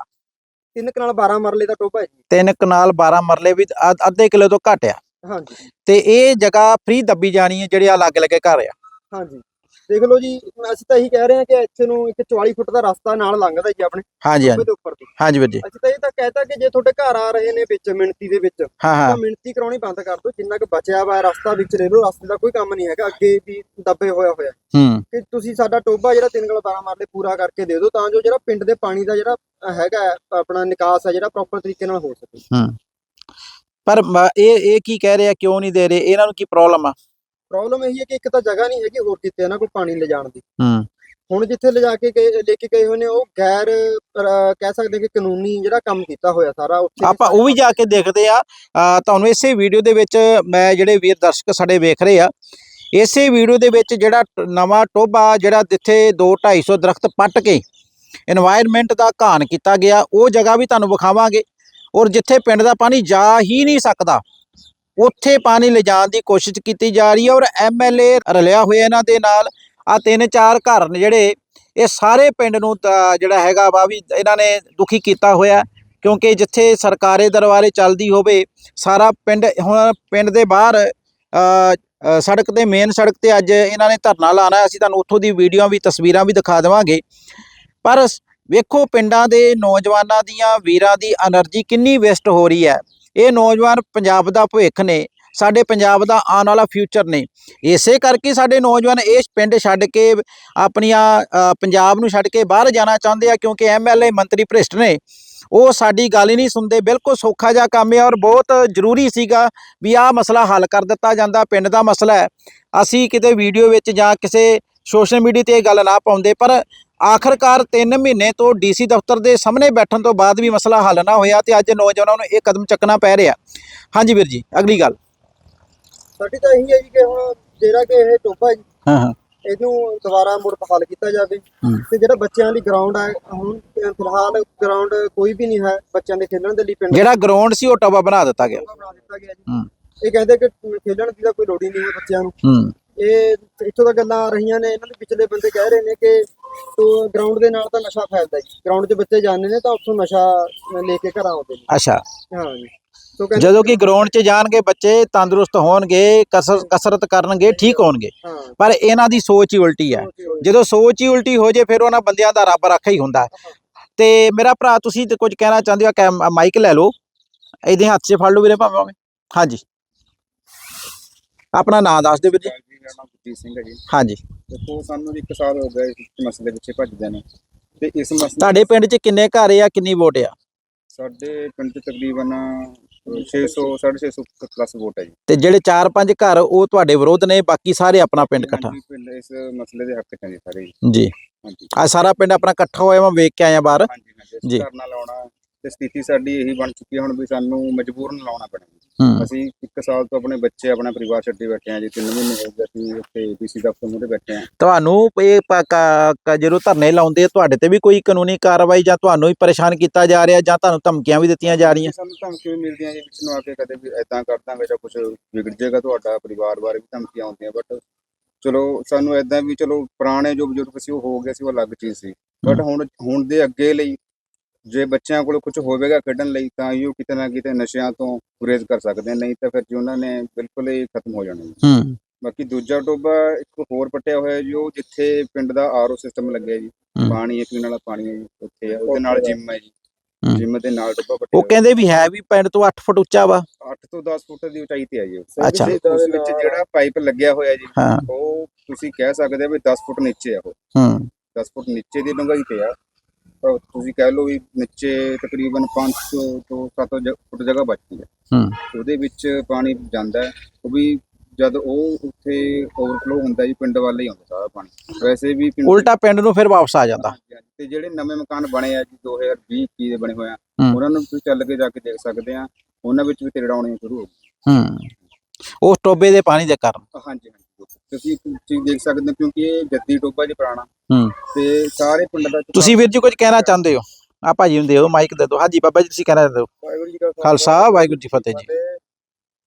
ਤਿੰਨ ਕਨਾਲ 12 ਮਰਲੇ ਦਾ ਟੋਭਾ ਹੈ ਜੀ। ਤਿੰਨ ਕਨਾਲ 12 ਮਰਲੇ ਵੀ ਅੱਧ- ਅੱਧੇ ਕਿਲੋ ਤੋਂ ਘੱਟ ਆ। ਹਾਂਜੀ। ਤੇ ਇਹ ਜਗ੍ਹਾ ਫ੍ਰੀ ਦੱਬੀ ਜਾਣੀ ਹੈ ਜਿਹੜੇ ਆ ਲੱਗ ਲੱਗੇ ਘਰ ਆ। ਹਾਂਜੀ। ਦੇਖ ਲਓ ਜੀ ਅਸੀਂ ਤਾਂ ਇਹੀ ਕਹਿ ਰਹੇ ਹਾਂ ਕਿ ਇੱਥੇ ਨੂੰ ਇੱਕ 44 ਫੁੱਟ ਦਾ ਰਸਤਾ ਨਾਲ ਲੰਘਦਾ ਜੀ ਆਪਣੇ ਹਾਂਜੀ ਹਾਂਜੀ। ਦੇ ਉੱਪਰ ਤੋਂ। ਹਾਂਜੀ ਵੀਰ ਜੀ। ਅਸੀਂ ਤਾਂ ਇਹ ਤਾਂ ਕਹਿਤਾ ਕਿ ਜੇ ਤੁਹਾਡੇ ਘਰ ਆ ਰਹੇ ਨੇ ਵਿੱਚ ਮਿਣਤੀ ਦੇ ਵਿੱਚ ਤਾਂ ਮਿਣਤੀ ਕਰਾਉਣੀ ਬੰਦ ਕਰ ਦਿਓ। ਜਿੰਨਾ ਕੁ ਬਚਿਆ ਵਾ ਰਸਤਾ ਵਿੱਚ ਲੈ ਲਓ ਰਸਤੇ ਦਾ ਕੋਈ ਕੰਮ ਨਹੀਂ ਹੈਗਾ। ਅੱਗੇ ਵੀ ਦੱਬੇ ਹੋਇਆ ਹੋਇਆ। ਹੂੰ। ਕਿ ਤੁਸੀਂ ਸਾਡਾ ਟੋਭਾ ਜਿਹੜਾ ਤਿੰਨ ਗਲ 12 ਮਰਲੇ ਪੂਰਾ ਕਰਕੇ ਦੇ ਦਿਓ ਤਾਂ ਜੋ ਜਿਹੜਾ ਪਿੰਡ ਦੇ ਪਾਣੀ ਦਾ ਜਿਹੜਾ ਹੈਗਾ ਆਪਣਾ ਨਿਕਾਸ ਹੈ ਜਿਹੜਾ ਪ੍ਰੋਪਰ ਤਰੀਕੇ ਨਾਲ ਹੋ ਸਕੇ। ਹੂੰ। ਪਰ ਇਹ ਇਹ ਕੀ ਕਹਿ ਰਹੇ ਆ ਕਿਉਂ ਨਹੀਂ ਦੇ ਰਹੇ? ਇਹਨਾਂ ਨੂੰ ਕੀ ਪ੍ਰੋਬਲਮ ਆ? ਪ੍ਰੋਬਲਮ ਇਹੀ ਹੈ ਕਿ ਇੱਕ ਤਾਂ ਜਗ੍ਹਾ ਨਹੀਂ ਹੈਗੀ ਹੋਰ ਕਿਤੇ ਇਹਨਾਂ ਕੋਲ ਪਾਣੀ ਲਿਜਾਣ ਦੀ। ਹੂੰ। ਹੁਣ ਜਿੱਥੇ ਲਿਜਾ ਕੇ ਗਏ ਲੈ ਕੇ ਗਏ ਹੋਏ ਉਹ ਗੈਰ ਕਹਿ ਸਕਦੇ ਕਿ ਕਾਨੂੰਨੀ ਜਿਹੜਾ ਕੰਮ ਕੀਤਾ ਹੋਇਆ ਸਾਰਾ ਉੱਥੇ ਆਪਾਂ ਉਹ ਵੀ ਜਾ ਕੇ ਦੇਖਦੇ ਆ। ਤੁਹਾਨੂੰ ਇਸੇ ਵੀਡੀਓ ਦੇ ਵਿੱਚ ਮੈਂ ਜਿਹੜੇ ਵੀਰ ਦਰਸ਼ਕ ਸਾਡੇ ਵੇਖ ਰਹੇ ਆ ਇਸੇ ਵੀਡੀਓ ਦੇ ਵਿੱਚ ਜਿਹੜਾ ਨਵਾਂ ਟੋਭਾ ਜਿਹੜਾ ਜਿੱਥੇ 2-250 ਦਰਖਤ ਪੱਟ ਕੇ এনवायरमेंट ਦਾ ਘਾਣ ਕੀਤਾ ਗਿਆ ਉਹ ਜਗ੍ਹਾ ਵੀ ਤੁਹਾਨੂੰ ਵਿਖਾਵਾਂਗੇ। ਔਰ ਜਿੱਥੇ ਪਿੰਡ ਦਾ ਪਾਣੀ ਜਾ ਹੀ ਨਹੀਂ ਸਕਦਾ ਉੱਥੇ ਪਾਣੀ ਲਿਜਾਣ ਦੀ ਕੋਸ਼ਿਸ਼ ਕੀਤੀ ਜਾ ਰਹੀ ਹੈ ਔਰ ਐਮਐਲਏ ਰਲਿਆ ਹੋਇਆ ਇਹਨਾਂ ਦੇ ਨਾਲ। ਆ ਤਿੰਨ ਚਾਰ ਘਰ ਨੇ ਜਿਹੜੇ, ਇਹ ਸਾਰੇ ਪਿੰਡ ਨੂੰ ਜਿਹੜਾ ਹੈਗਾ ਵਾ ਵੀ ਇਹਨਾਂ ਨੇ ਦੁਖੀ ਕੀਤਾ ਹੋਇਆ ਕਿਉਂਕਿ ਜਿੱਥੇ ਸਰਕਾਰੇ ਦਰਬਾਰੇ ਚੱਲਦੀ ਹੋਵੇ, ਸਾਰਾ ਪਿੰਡ, ਹੁਣ ਪਿੰਡ ਦੇ ਬਾਹਰ ਸੜਕ ਤੇ ਮੇਨ ਸੜਕ ਤੇ ਅੱਜ ਇਹਨਾਂ ਨੇ ਧਰਨਾ ਲਾਣਾ ਅਸੀਂ ਤੁਹਾਨੂੰ ਉੱਥੋਂ ਦੀ ਵੀਡੀਓ ਵੀ, ਤਸਵੀਰਾਂ ਵੀ ਦਿਖਾ ਦੇਵਾਂਗੇ। ਪਰ ਵੇਖੋ ਪਿੰਡਾਂ ਦੇ ਨੌਜਵਾਨਾਂ ਦੀਆਂ ਵੀਰਾਂ ਦੀ એનર્ਜੀ ਕਿੰਨੀ ਵੇਸਟ ਹੋ ਰਹੀ ਹੈ। ਇਹ ਨੌਜਵਾਨ ਪੰਜਾਬ ਦਾ ਭਵਿੱਖ ਨੇ, ਸਾਡੇ ਪੰਜਾਬ ਦਾ ਆਉਣ ਵਾਲਾ ਫਿਊਚਰ ਨੇ। ਇਸੇ ਕਰਕੇ ਸਾਡੇ ਨੌਜਵਾਨ ਇਸ ਪਿੰਡ ਛੱਡ ਕੇ ਆਪਣੀਆਂ ਪੰਜਾਬ ਨੂੰ ਛੱਡ ਕੇ ਬਾਹਰ ਜਾਣਾ ਚਾਹੁੰਦੇ ਆ, ਕਿਉਂਕਿ ਐਮਐਲਏ ਮੰਤਰੀ ਭ੍ਰਿਸ਼ਟ ਨੇ। ਉਹ ਸਾਡੀ ਗੱਲ ਹੀ ਨਹੀਂ ਸੁਣਦੇ, ਬਿਲਕੁਲ ਸੌਖਾ ਜਿਹਾ ਕੰਮ ਹੈ ਔਰ ਬਹੁਤ ਜ਼ਰੂਰੀ ਸੀਗਾ ਵੀ ਆਹ ਮਸਲਾ ਹੱਲ ਕਰ ਦਿੱਤਾ ਜਾਂਦਾ, ਪਿੰਡ ਦਾ ਮਸਲਾ ਹੈ। ਅਸੀਂ ਕਿਤੇ ਵੀਡੀਓ ਵਿੱਚ ਜਾਂ ਕਿਸੇ ਸੋਸ਼ਲ ਮੀਡੀਆ ਤੇ ਇਹ ਗੱਲ ਨਾ ਪਾਉਂਦੇ, ਪਰ ਆਖਰਕਾਰ 3 ਮਹੀਨੇ ਤੋਂ ਡੀਸੀ ਦਫ਼ਤਰ ਦੇ ਸਾਹਮਣੇ ਬੈਠਣ ਤੋਂ ਬਾਅਦ ਵੀ ਮਸਲਾ ਹੱਲ ਨਾ ਹੋਇਆ ਤੇ ਅੱਜ ਨੌਜਵਾਨਾਂ ਨੂੰ ਇਹ ਕਦਮ ਚੱਕਣਾ ਪੈ ਰਿਹਾ। ਹਾਂਜੀ ਵੀਰ ਜੀ ਅਗਲੀ ਗੱਲ। ਸਾਡੀ ਤਾਂ ਇਹੀ ਹੈ ਜੀ ਕਿ ਹੁਣ ਜਿਹੜਾ ਕਿ ਇਹ ਟੋਭਾ ਜੀ, ਹਾਂ ਹਾਂ। ਇਹਨੂੰ ਦੁਬਾਰਾ ਮੁੜ ਬਹਾਲ ਕੀਤਾ ਜਾਵੇ। ਤੇ ਜਿਹੜਾ ਬੱਚਿਆਂ ਦੀ ਗਰਾਊਂਡ ਹੈ ਹੁਣ ਫਿਲਹਾਲ ਗਰਾਊਂਡ ਕੋਈ ਵੀ ਨਹੀਂ ਹੈ ਬੱਚਿਆਂ ਦੇ ਖੇਡਣ ਦੇ ਲਈ ਪਿੰਡ। ਜਿਹੜਾ ਗਰਾਊਂਡ ਸੀ ਉਹ ਟੋਬਾ ਬਣਾ ਦਿੱਤਾ ਗਿਆ। ਬਣਾ ਦਿੱਤਾ ਗਿਆ ਜੀ। ਇਹ ਕਹਿੰਦੇ ਕਿ ਖੇਡਣ ਦੀ ਤਾਂ ਕੋਈ ਲੋੜ ਹੀ ਨਹੀਂ ਹੈ ਬੱਚਿਆਂ ਨੂੰ। ਇਹ ਇੱਥੋਂ ਤੱਕ ਗੱਲਾਂ ਆ ਰਹੀਆਂ ਨੇ ਇਹਨਾਂ ਦੇ ਪਿਛਲੇ ਬੰਦੇ ਕਹਿ ਰਹੇ ਨੇ ਕਿ ਤੋ ਗਰਾਊਂਡ ਦੇ ਨਾਲ ਤਾਂ ਨਸ਼ਾ ਫੈਲਦਾ ਜੀ। ਗਰਾਊਂਡ 'ਚ ਬੱਚੇ ਜਾਂਦੇ ਨੇ ਤਾਂ ਉੱਥੋਂ ਨਸ਼ਾ ਲੈ ਕੇ ਘਰ ਆਉਂਦੇ ਨੇ। ਅੱਛਾ। ਹਾਂ ਜੀ। ਕਹਿੰਦੇ ਜਦੋਂ ਕਿ ਗਰਾਊਂਡ 'ਚ ਜਾਣਗੇ ਬੱਚੇ ਤੰਦਰੁਸਤ ਹੋਣਗੇ ਕਸਰ ਕਸਰਤ ਕਰਨਗੇ ਠੀਕ ਹੋਣਗੇ। ਹਾਂ। ਪਰ ਇਹਨਾਂ ਦੀ ਸੋਚ ਹੀ ਉਲਟੀ ਹੈ। ਜਦੋਂ ਸੋਚ ਹੀ ਉਲਟੀ ਹੋ ਜੇ ਫਿਰ ਉਹਨਾਂ ਬੰਦਿਆਂ ਦਾ ਰੱਬ ਰੱਖਾ ਹੀ ਹੁੰਦਾ। ਹੈ। ਤੇ ਮੇਰਾ ਭਰਾ ਤੁਸੀਂ ਤੇ ਕੁਝ ਕਹਿਣਾ ਚਾਹੁੰਦੇ ਹੋ ਕੈਮ ਮਾਈਕ ਲੈ ਲਓ। ਇਹਦੇ ਹੱਥ 'ਚ ਫੜ ਲਓ ਵੀਰੇ ਭਾਵੇਂ ਹਾਂਜੀ। ਆਪਣਾ ਨਾਮ ਦੱਸ ਦਿਓ ਵੀਰ ਜੀ। ਮੇਰਾ ਨਾਮ ਗੁਰਜੀਤ ਸਿੰਘ ਹੈ ਜੀ। ਹਾਂਜੀ। ਦੇਖੋ ਸਾਨੂੰ 1 ਸਾਲ ਹੋ ਗਿਆ ਇਸ ਮਸਲੇ ਪਿੱਛੇ ਭੱਜਦੇ ਨੇ। ਤੇ ਇਸ ਮਸਲੇ ਤੁਹਾਡੇ ਪਿੰਡ 'ਚ ਕਿੰਨੇ ਘਰ ਆ ਕਿੰਨੀ ਵੋਟ ਆ? ਸਾਡੇ ਪਿੰਡ 'ਚ ਤਕਰੀਬਨ 600 650 ਪਲੱਸ ਵੋਟ ਹੈ ਜੀ। ਤੇ ਜਿਹੜੇ 4-5 ਘਰ ਉਹ ਤੁਹਾਡੇ ਵਿਰੋਧ ਨੇ ਬਾਕੀ ਸਾਰੇ ਆਪਣਾ ਪਿੰਡ ਇਕੱਠਾ? ਹਾਂਜੀ, ਪਿੰਡ ਇਸ ਮਸਲੇ ਦੇ ਹੱਕ 'ਚ ਨੇ ਸਾਰੇ ਜੀ। ਜੀ। ਹਾਂਜੀ। ਆ ਸਾਰਾ ਪਿੰਡ ਆਪਣਾ ਇਕੱਠਾ ਹੋਇਆ ਮੈਂ ਵੇਖ ਕੇ ਆਇਆ ਬਾਹਰ? ਹਾਂਜੀ ਹਾਂਜੀ। ਜੀ। ਅਸੀਂ ਧਰਨਾ ਲਾਉਣਾ ਤੇ ਸਥਿਤੀ ਸਾਡੀ ਇਹੀ ਬਣ ਚੁੱਕੀ ਹੈ ਹੁਣ ਵੀ ਸਾਨੂੰ ਮਜਬੂਰਨ ਲਾਉਣਾ ਪੈਣਾ। ਜੀ। ਹੂੰ। ਅਸੀਂ 1 ਸਾਲ ਤੋਂ ਆਪਣੇ ਬੱਚੇ ਆਪਣਾ ਪਰਿਵਾਰ ਛੱਡੇ ਬੈਠੇ ਆ ਜੀ 3 ਮਹੀਨੇ ਹੋ ਗਏ ਅਸੀਂ ਇੱਥੇ ਡੀਸੀ ਦਫ਼ਤਰ ਮੂਹਰੇ ਬੈਠੇ ਆ। ਤੁਹਾਨੂੰ ਇਹ ਪ- ਕ- ਕ- ਜਦੋਂ ਧਰਨੇ ਲਾਉਂਦੇ ਆ, ਤੁਹਾਡੇ ਤੇ ਵੀ ਕੋਈ ਕਾਨੂੰਨੀ ਕਾਰਵਾਈ ਜਾਂ ਤੁਹਾਨੂੰ ਵੀ ਪਰੇਸ਼ਾਨ ਕੀਤਾ ਜਾ ਰਿਹਾ ਜਾਂ ਤੁਹਾਨੂੰ ਧਮਕੀਆਂ ਵੀ ਦਿੱਤੀਆਂ ਜਾ ਰਹੀਆਂ? ਸਾਨੂੰ ਧਮਕੀਆਂ ਵੀ ਮਿਲਦੀਆਂ ਜੀ ਵਿੱਚ ਨੂੰ ਆ ਕੇ ਕਦੇ ਵੀ ਐਦਾਂ ਕਰ ਦਾਂਗੇ ਜਾਂ ਕੁਝ ਵਿਗੜ ਜਾਏਗਾ ਤੁਹਾਡਾ ਪਰਿਵਾਰ ਬਾਰੇ ਵੀ ਧਮਕੀਆਂ ਆਉਂਦੀਆਂ ਬਟ ਚਲੋ ਸਾਨੂੰ ਐਦਾਂ ਵੀ ਚਲੋ ਪੁਰਾਣੇ ਜੋ ਬਜ਼ੁਰਗ ਸੀ ਉਹ ਹੋ ਗਏ ਸੀ ਉਹ ਅਲੱਗ ਚੀਜ਼ ਸੀ। ਬਟ ਹੁਣ ਹੁਣ ਦੇ ਅੱਗੇ ਲਈ ਜੇ ਬੱਚਿਆਂ ਕੋਲ ਕੁਝ ਹੋਵੇਗਾ ਖੇਡਣ ਲਈ ਤਾਂ ਇਹ ਕਿਤੇ ਨਾ ਕਿਤੇ ਨਸ਼ਿਆਂ ਤੋਂ ਗੁਰੇਜ਼ ਕਰ ਸਕਦੇ ਨਹੀਂ ਤਾਂ ਫਿਰ ਜੀ ਉਹਨਾਂ ਨੇ ਬਿਲਕੁਲ ਹੀ ਖਤਮ ਹੋ ਜਾਣਾ ਜੀ। ਹੂੰ ਬਾਕੀ ਦੂਜਾ ਟੋਬਾ ਇੱਕ ਹੋਰ ਪੱਟਿਆ ਹੋਇਆ ਜੀ ਉਹ ਜਿੱਥੇ ਪਿੰਡ ਦਾ ਆਰਓ ਸਿਸਟਮ ਲੱਗਿਆ ਜੀ। ਪਾਣੀ ਹੈ ਪੀਣ ਵਾਲਾ ਪਾਣੀ ਹੈ ਜੀ ਉੱਥੇ ਆ ਉਹਦੇ ਨਾਲ ਜਿਮ ਹੈ ਜੀ। ਜਿਮ ਦੇ ਨਾਲ ਟੋਬਾ ਪੱਟਿਆ ਉਹ ਕਹਿੰਦੇ ਵੀ ਹੈ ਵੀ ਪਿੰਡ ਤੋਂ 8 ਫੁੱਟ ਉੱਚਾ ਵਾ 8 ਤੋਂ 10 ਫੁੱਟ ਦੀ ਉਚਾਈ ਤੇ ਹੈ ਜੀ ਉਹ। ਅੱਛਾ। ਉਸ ਵਿੱਚ ਜਿਹੜਾ ਪਾਈਪ ਲੱਗਿਆ ਹੋਇਆ ਜੀ ਉਹ ਤੁਸੀਂ ਕਹਿ ਸਕਦੇ ਆ ਵੀ 10 ਫੁੱਟ ਨੀਚੇ ਆ ਉਹ ਹੂੰ 10 ਫੁੱਟ ਨੀਚੇ ਦੀ ਡੂੰਘਾਈ ਤੇ ਆ ਤੁਸੀਂ ਕਹਿ ਲਓ ਵੀ ਨੀਚੇ ਤਕਰੀਬਨ 500 ਤੋਂ 700 ਫੁੱਟ ਜਗ੍ਹਾ ਬਚਦੀ ਹੈ। ਹੂੰ। ਉਹਦੇ ਵਿੱਚ ਪਾਣੀ ਜਾਂਦਾ ਹੈ। ਉਹ ਵੀ ਜਦ ਉਹ ਉੱਥੇ ਓਵਰਫਲੋ ਹੁੰਦਾ ਜੀ ਪਿੰਡ ਵੱਲ ਹੀ ਆਉਂਦਾ ਸਾਰਾ ਪਾਣੀ। ਵੈਸੇ ਵੀ ਪਿੰਡ ਉਲਟਾ ਪਿੰਡ ਨੂੰ ਫਿਰ ਵਾਪਸ ਆ ਜਾਂਦਾ। ਤੇ ਜਿਹੜੇ ਨਵੇਂ ਮਕਾਨ ਬਣੇ ਆ ਜੀ 2020 21 ਦੇ ਬਣੇ ਹੋਏ ਆ। ਉਹਨਾਂ ਨੂੰ ਤੁਸੀਂ ਚੱਲ ਕੇ ਜਾ ਕੇ ਦੇਖ ਸਕਦੇ ਆ। ਉਹਨਾਂ ਵਿੱਚ ਵੀ ਤੇੜਾ ਆਉਣੀਆਂ ਸ਼ੁਰੂ ਹੋ ਗਈਆਂ। ਹੂੰ। ਉਸ ਟੋਬੇ ਦੇ ਪਾਣੀ ਦੇ ਕਾਰਨ। ਹਾਂਜੀ। ਤੁਸੀਂ ਚੀਜ਼ ਦੇਖ ਸਕਦੇ ਹੋ ਕਿਉਂਕਿ ਇਹ ਜੱਦੀ ਟੋਬਾ ਜੀ ਪੁਰਾਣਾ। ਹੂੰ। ਤੇ ਸਾਰੇ ਪਿੰਡ ਦਾ ਤੁਸੀਂ ਵੀਰ ਜੀ ਕੁਝ ਕਹਿਣਾ ਚਾਹੁੰਦੇ ਹੋ? ਆ ਭਾਜੀ ਨੂੰ ਦਿਓ ਮਾਈਕ ਦੇ ਦਿਓ। ਹਾਂਜੀ ਬਾਬਾ ਜੀ ਤੁਸੀਂ ਕਹਿਣਾ ਦਿਓ। ਵਾਹਿਗੁਰੂ ਜੀ ਕਾ ਖਾਲਸਾ। ਵਾਹਿਗੁਰੂ ਜੀ ਫਤਿਹ ਜੀ।